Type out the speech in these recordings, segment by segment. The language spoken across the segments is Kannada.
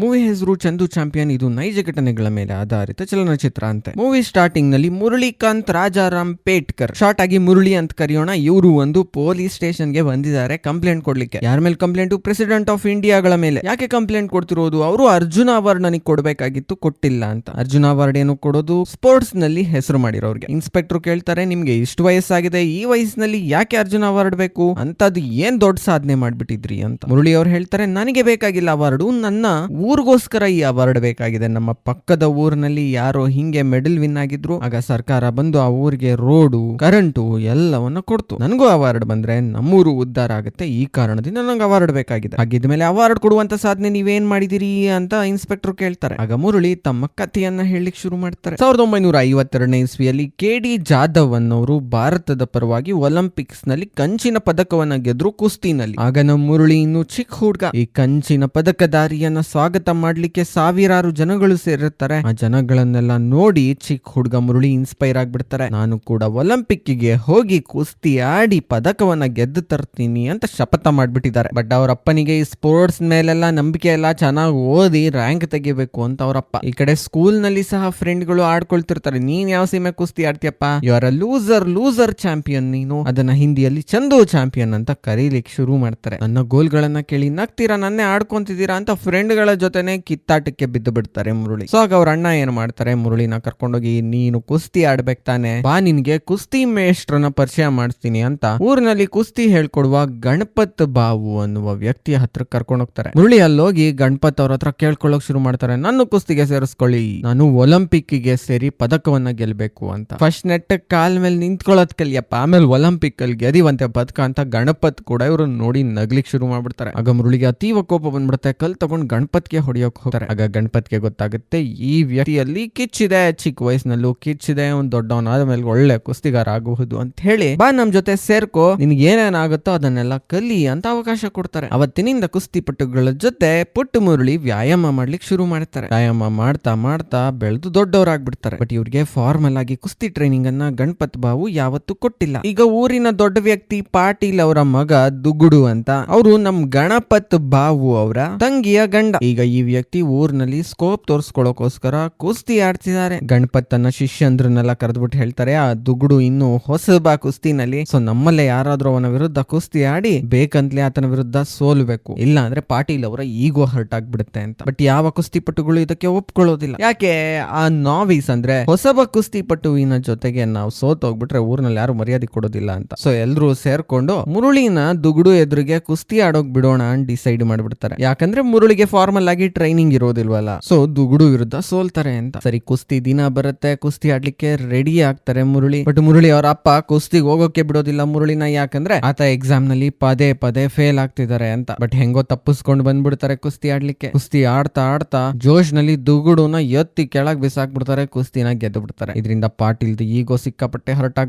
ಮೂವಿ ಹೆಸರು ಚಂದು ಚಾಂಪಿಯನ್, ಇದು ನೈಜ ಘಟನೆಗಳ ಮೇಲೆ ಆಧಾರಿತ ಚಲನಚಿತ್ರ ಅಂತೆ. ಮೂವಿ ಸ್ಟಾರ್ಟಿಂಗ್ನಲ್ಲಿ ಮುರಳಿಕಾಂತ್ ರಾಜಾರಾಮ್ ಪೇಟ್ಕರ್. ಶಾರ್ಟ್ ಆಗಿ ಮುರಳಿ ಅಂತ ಕರೆಯೋಣ, ಇವರು ಒಂದು ಪೊಲೀಸ್ ಸ್ಟೇಷನ್ಗೆ ಬಂದಿದ್ದಾರೆ ಕಂಪ್ಲೇಂಟ್ ಕೊಡ್ಲಿಕ್ಕೆ. ಯಾರ ಮೇಲೆ ಕಂಪ್ಲೇಂಟ್? ಪ್ರೆಸಿಡೆಂಟ್ ಆಫ್ ಇಂಡಿಯಾಗಳ ಮೇಲೆ. ಯಾಕೆ ಕಂಪ್ಲೇಂಟ್ ಕೊಡ್ತಿರೋದು? ಅವರು ಅರ್ಜುನ ಅವಾರ್ಡ್ ನನಗೆ ಕೊಡಬೇಕಾಗಿತ್ತು, ಕೊಟ್ಟಿಲ್ಲ ಅಂತ. ಅರ್ಜುನ ಅವಾರ್ಡ್ ಏನು ಕೊಡೋದು? ಸ್ಪೋರ್ಟ್ಸ್ನಲ್ಲಿ ಹೆಸರು ಮಾಡಿರೋರಿಗೆ. ಇನ್ಸ್ಪೆಕ್ಟರ್ ಕೇಳ್ತಾರೆ, ನಿಮ್ಗೆ ಇಷ್ಟು ವಯಸ್ಸಾಗಿದೆ, ಈ ವಯಸ್ಸಿನಲ್ಲಿ ಯಾಕೆ ಅರ್ಜುನ ಅವಾರ್ಡ್ ಬೇಕು? ಅಂತದ್ದು ಏನ್ ದೊಡ್ಡ ಸಾಧನೆ ಮಾಡ್ಬಿಟ್ಟಿದ್ರಿ ಅಂತ. ಮುರಳಿ ಅವ್ರು ಹೇಳ್ತಾರೆ, ನನಗೆ ಬೇಕಾಗಿಲ್ಲ ಅವಾರ್ಡು, ನನ್ನ ಊರಿಗೋಸ್ಕರ ಈ ಅವಾರ್ಡ್ ಬೇಕಾಗಿದೆ. ನಮ್ಮ ಪಕ್ಕದ ಊರಿನಲ್ಲಿ ಯಾರೋ ಹಿಂಗೆ ಮೆಡಲ್ ವಿನ್ ಆಗಿದ್ರು, ಆಗ ಸರ್ಕಾರ ಬಂದು ಆ ಊರಿಗೆ ರೋಡು ಕರೆಂಟು ಎಲ್ಲವನ್ನ ಕೊಡ್ತು. ನನಗೂ ಅವಾರ್ಡ್ ಬಂದ್ರೆ ನಮ್ಮೂರು ಉದ್ಧಾರ ಆಗುತ್ತೆ. ಈ ಕಾರಣದಿಂದ ನಂಗೆ ಅವಾರ್ಡ್ ಬೇಕಾಗಿದೆ. ಹಾಗಿದ್ಮೇಲೆ ಅವಾರ್ಡ್ ಕೊಡುವಂತ ಸಾಧನೆ ನೀವೇನ್ ಮಾಡಿದಿರಿ ಅಂತ ಇನ್ಸ್ಪೆಕ್ಟರ್ ಕೇಳ್ತಾರೆ. ಆಗ ಮುರಳಿ ತಮ್ಮ ಕಥೆಯನ್ನ ಹೇಳಲಿಕ್ಕೆ ಶುರು ಮಾಡ್ತಾರೆ. ಸಾವಿರದ ಒಂಬೈನೂರ ಐವತ್ತೆರಡನೇ ಇಸ್ವಿಯಲ್ಲಿ ಕೆ ಡಿ ಜಾಧವ್ ಅನ್ನೋರು ಭಾರತದ ಪರವಾಗಿ ಒಲಿಂಪಿಕ್ಸ್ನಲ್ಲಿ ಕಂಚಿನ ಪದಕವನ್ನ ಗೆದ್ರು ಕುಸ್ತಿನಲ್ಲಿ. ಆಗ ನಮ್ಮ ಮುರಳಿ ಇನ್ನು ಚಿಕ್ಕ ಹುಡುಗ. ಈ ಕಂಚಿನ ಪದಕದಾರಿಯನ್ನ ಸ್ವಾಗತ ಮಾಡ್ಲಿಕ್ಕೆ ಸಾವಿರಾರು ಜನಗಳು ಸೇರಿರ್ತಾರೆ. ಆ ಜನಗಳನ್ನೆಲ್ಲ ನೋಡಿ ಚಿಕ್ಕ ಹುಡುಗ ಮುರುಳಿ ಇನ್ಸ್ಪೈರ್ ಆಗ್ಬಿಡ್ತಾರೆ. ನಾನು ಕೂಡ ಒಲಿಂಪಿಕ್ಗೆ ಹೋಗಿ ಕುಸ್ತಿ ಆಡಿ ಪದಕವನ್ನ ಗೆದ್ದು ತರ್ತೀನಿ ಅಂತ ಶಪಥ ಮಾಡ್ಬಿಟ್ಟಿದ್ದಾರೆ. ಬಟ್ ಅವ್ರ ಅಪ್ಪನಿಗೆ ಈ ಸ್ಪೋರ್ಟ್ಸ್ ಮೇಲೆಲ್ಲ ನಂಬಿಕೆ ಎಲ್ಲ ಚೆನ್ನಾಗಿ ಓದಿ ರ್ಯಾಂಕ್ ತೆಗಿಬೇಕು ಅಂತ ಅವರಪ್ಪ ಈ ಕಡೆ ಸ್ಕೂಲ್ನಲ್ಲಿ ಸಹ ಫ್ರೆಂಡ್ಗಳು ಆಡ್ಕೊಳ್ತಿರ್ತಾರೆ. ನೀನ್ ಯಾವ ಸೀಮೆ ಕುಸ್ತಿ ಆಡ್ತೀಯಪ್ಪ? ಇವರ ಲೂಸರ್ ಲೂಸರ್ ಚಾಂಪಿಯನ್ ನೀನು. ಅದನ್ನ ಹಿಂದಿಯಲ್ಲಿ ಚಂದು ಚಾಂಪಿಯನ್ ಅಂತ ಕರೀಲಿಕ್ಕೆ ಶುರು ಮಾಡ್ತಾರೆ. ನನ್ನ ಗೋಲ್ಗಳನ್ನ ಕೇಳಿ, ನಗ್ತೀರಾ? ನನ್ನೇ ಆಡ್ಕೊಂತಿದ್ದೀರಾ? ಅಂತ ಫ್ರೆಂಡ್ಗಳ ಜೊತೆನೆ ಕಿತ್ತಾಟಕ್ಕೆ ಬಿದ್ದು ಬಿಡ್ತಾರೆ ಮುರುಳಿ. ಸೊ ಆಗ ಅವ್ರ ಅಣ್ಣ ಏನ್ ಮಾಡ್ತಾರೆ? ಮುರುಳಿನ ಕರ್ಕೊಂಡೋಗಿ, ನೀನು ಕುಸ್ತಿ ಆಡ್ಬೇಕು ತಾನೆ. ಬಾ ನಿನ್ಗೆ ಕುಸ್ತಿ ಮೇಷ್ಟ್ರನ ಪರಿಚಯ ಮಾಡಿಸ್ತೀನಿ ಅಂತ ಊರಿನಲ್ಲಿ ಕುಸ್ತಿ ಹೇಳ್ಕೊಡುವ ಗಣಪತ್ ಬಾವು ಅನ್ನುವ ವ್ಯಕ್ತಿಯ ಹತ್ರ ಕರ್ಕೊಂಡು ಹೋಗ್ತಾರೆ. ಮುರುಳಿ ಅಲ್ಲೋಗಿ ಗಣಪತ್ ಅವ್ರ ಹತ್ರ ಕೇಳ್ಕೊಳ್ಳೋಕ್ ಶುರು ಮಾಡ್ತಾರೆ. ನನ್ನ ಕುಸ್ತಿಗೆ ಸೇರಿಸ್ಕೊಳ್ಳಿ. ನಾನು ಒಲಿಂಪಿಕ್ಗೆ ಸೇರಿ ಪದಕವನ್ನ ಗೆಲ್ಬೇಕು ಅಂತ. ಫಸ್ಟ್ ನೆಟ್ ಕಾಲ್ ಮೇಲೆ ನಿಂತ್ಕೊಳ್ಳೋದ್ ಕಲಿಯಪ್ಪ. ಆಮೇಲೆ ಒಲಿಂಪಿಕ್ ಅಲ್ಲಿ ಗೆದಿವಂತೆ ಪದಕ ಅಂತ ಗಣಪತ್ ಕೂಡ ಇವ್ರನ್ನ ನೋಡಿ ನಗ್ಲಿಕ್ ಶುರು ಮಾಡ್ಬಿಡ್ತಾರೆ. ಆಗ ಮುರುಳಿಗೆ ಅತೀವ ಕೋಪ ಬಂದ್ಬಿಡುತ್ತೆ. ಕಲ್ ತಗೊಂಡ್ ಗಣಪತ್ಗೆ ಹೊಡಿಯೋಕ್ ಹೋಗ್ತಾರೆ. ಆಗ ಗಣಪತಿಗೆ ಗೊತ್ತಾಗುತ್ತೆ, ಈ ವ್ಯಕ್ತಿಯಲ್ಲಿ ಕಿಚ್ಚಿದೆ, ಚಿಕ್ಕ ವಯಸ್ಸಿನಲ್ಲೂ ಕಿಚ್ಚಿದೆ ಒಂದ್ ದೊಡ್ಡವನಾದ ಮೇಲೆ ಒಳ್ಳೆ ಕುಸ್ತಿಗಾರ ಆಗಬಹುದು ಅಂತ ಹೇಳಿ, ಬಾ ನಮ್ ಜೊತೆ ಸೇರ್ಕೋ, ನಿನ್ಗೆ ಏನೇನಾಗುತ್ತೋ ಅದನ್ನೆಲ್ಲ ಕಲಿ ಅಂತ ಅವಕಾಶ ಕೊಡ್ತಾರೆ. ಅವತ್ತಿನಿಂದ ಕುಸ್ತಿ ಪಟುಗಳ ಜೊತೆ ಪುಟ್ಟು ಮುರುಳಿ ವ್ಯಾಯಾಮ ಮಾಡ್ಲಿಕ್ಕೆ ಶುರು ಮಾಡ್ತಾರೆ. ವ್ಯಾಯಾಮ ಮಾಡ್ತಾ ಮಾಡ್ತಾ ಬೆಳೆದು ದೊಡ್ಡವರಾಗ್ಬಿಡ್ತಾರೆ. ಬಟ್ ಇವ್ರಿಗೆ ಫಾರ್ಮಲ್ ಆಗಿ ಕುಸ್ತಿ ಟ್ರೈನಿಂಗ್ ಅನ್ನ ಗಣಪತ್ ಬಾವು ಯಾವತ್ತೂ ಕೊಟ್ಟಿಲ್ಲ. ಈಗ ಊರಿನ ದೊಡ್ಡ ವ್ಯಕ್ತಿ ಪಾಟೀಲ್ ಅವರ ಮಗ ದುಗುಡು ಅಂತ. ಅವರು ನಮ್ ಗಣಪತ್ ಬಾವು ಅವರ ತಂಗಿಯ ಗಂಡ. ಈಗ ಈ ವ್ಯಕ್ತಿ ಊರಿನಲ್ಲಿ ಸ್ಕೋಪ್ ತೋರ್ಸ್ಕೊಳ್ಳೋಕೋಸ್ಕರ ಕುಸ್ತಿ ಆಡ್ತಿದ್ದಾರೆ. ಗಣಪತ್ ತನ್ನ ಶಿಷ್ಯಂದ್ರನ್ನೆಲ್ಲ ಕರೆದ್ಬಿಟ್ಟು ಹೇಳ್ತಾರೆ, ಆ ದುಗುಡು ಇನ್ನು ಹೊಸಬ ಕುಸ್ತಿನಲ್ಲಿ. ಸೊ ನಮ್ಮಲ್ಲೇ ಯಾರಾದ್ರೂ ಅವನ ವಿರುದ್ಧ ಕುಸ್ತಿ ಆಡಿ ಬೇಕಂತಲೇ ಆತನ ವಿರುದ್ಧ ಸೋಲ್ಬೇಕು. ಇಲ್ಲ ಅಂದ್ರೆ ಪಾಟೀಲ್ ಅವರ ಈಗೋ ಹರ್ಟ್ ಆಗ್ಬಿಡುತ್ತೆ ಅಂತ. ಬಟ್ ಯಾವ ಕುಸ್ತಿ ಪಟುಗಳು ಇದಕ್ಕೆ ಒಪ್ಕೊಳ್ಳೋದಿಲ್ಲ. ಯಾಕೆ? ಆ ನಾವೀಸ್ ಅಂದ್ರೆ ಹೊಸಬ ಕುಸ್ತಿಪಟುವಿನ ಜೊತೆಗೆ ನಾವು ಸೋತ್ ಹೋಗ್ಬಿಟ್ರೆ ಊರಿನಲ್ಲಿ ಯಾರು ಮರ್ಯಾದೆ ಕೊಡೋದಿಲ್ಲ ಅಂತ. ಸೊ ಎಲ್ರು ಸೇರ್ಕೊಂಡು ಮುರುಳಿನ ದುಗುಡು ಎದುರಿಗೆ ಕುಸ್ತಿ ಆಡೋಕ್ ಬಿಡೋಣ ಡಿಸೈಡ್ ಮಾಡ್ಬಿಡ್ತಾರೆ. ಯಾಕಂದ್ರೆ ಮುರುಳಿಗೆ ಫಾರ್ಮಲ್ ಆಗಿ ಟ್ರೈನಿಂಗ್ ಇರೋದಿಲ್ವಲ್ಲ? ಸೊ ದುಗುಡು ವಿರುದ್ಧ ಸೋಲ್ತಾರೆ ಅಂತ. ಸರಿ, ಕುಸ್ತಿ ದಿನ ಬರುತ್ತೆ. ಕುಸ್ತಿ ಆಡ್ಲಿಕ್ಕೆ ರೆಡಿ ಆಗ್ತಾರೆ ಮುರುಳಿ. ಬಟ್ ಮುರುಳಿ ಅವರ ಅಪ್ಪ ಕುಸ್ತಿಗೆ ಹೋಗೋಕೆ ಬಿಡೋದಿಲ್ಲ ಮುರುಳಿನ ಯಾಕಂದ್ರೆ ಆತ ಎಕ್ಸಾಮ್ನಲ್ಲಿ ಪದೇ ಪದೇ ಫೇಲ್ ಆಗ್ತಿದ್ದಾರೆ ಅಂತ. ಬಟ್ ಹೆಂಗೋ ತಪ್ಪಿಸ್ಕೊಂಡು ಬಂದ್ಬಿಡ್ತಾರೆ ಕುಸ್ತಿ ಆಡ್ಲಿಕ್ಕೆ. ಕುಸ್ತಿ ಆಡ್ತಾ ಆಡ್ತಾ ಜೋಶ್ನಲ್ಲಿ ದುಗುಡುನ ಎತ್ತಿ ಕೆಳಗ್ ಬಿಸಾಕ್ಬಿಡ್ತಾರೆ, ಕುಸ್ತಿನ ಗೆದ್ದು ಬಿಡ್ತಾರೆ ಇದರಿಂದ ಪಾಟೀಲ್ ಈಗೋ ಸಿಕ್ಕಾಪಟ್ಟೆ ಹರ್ಟ್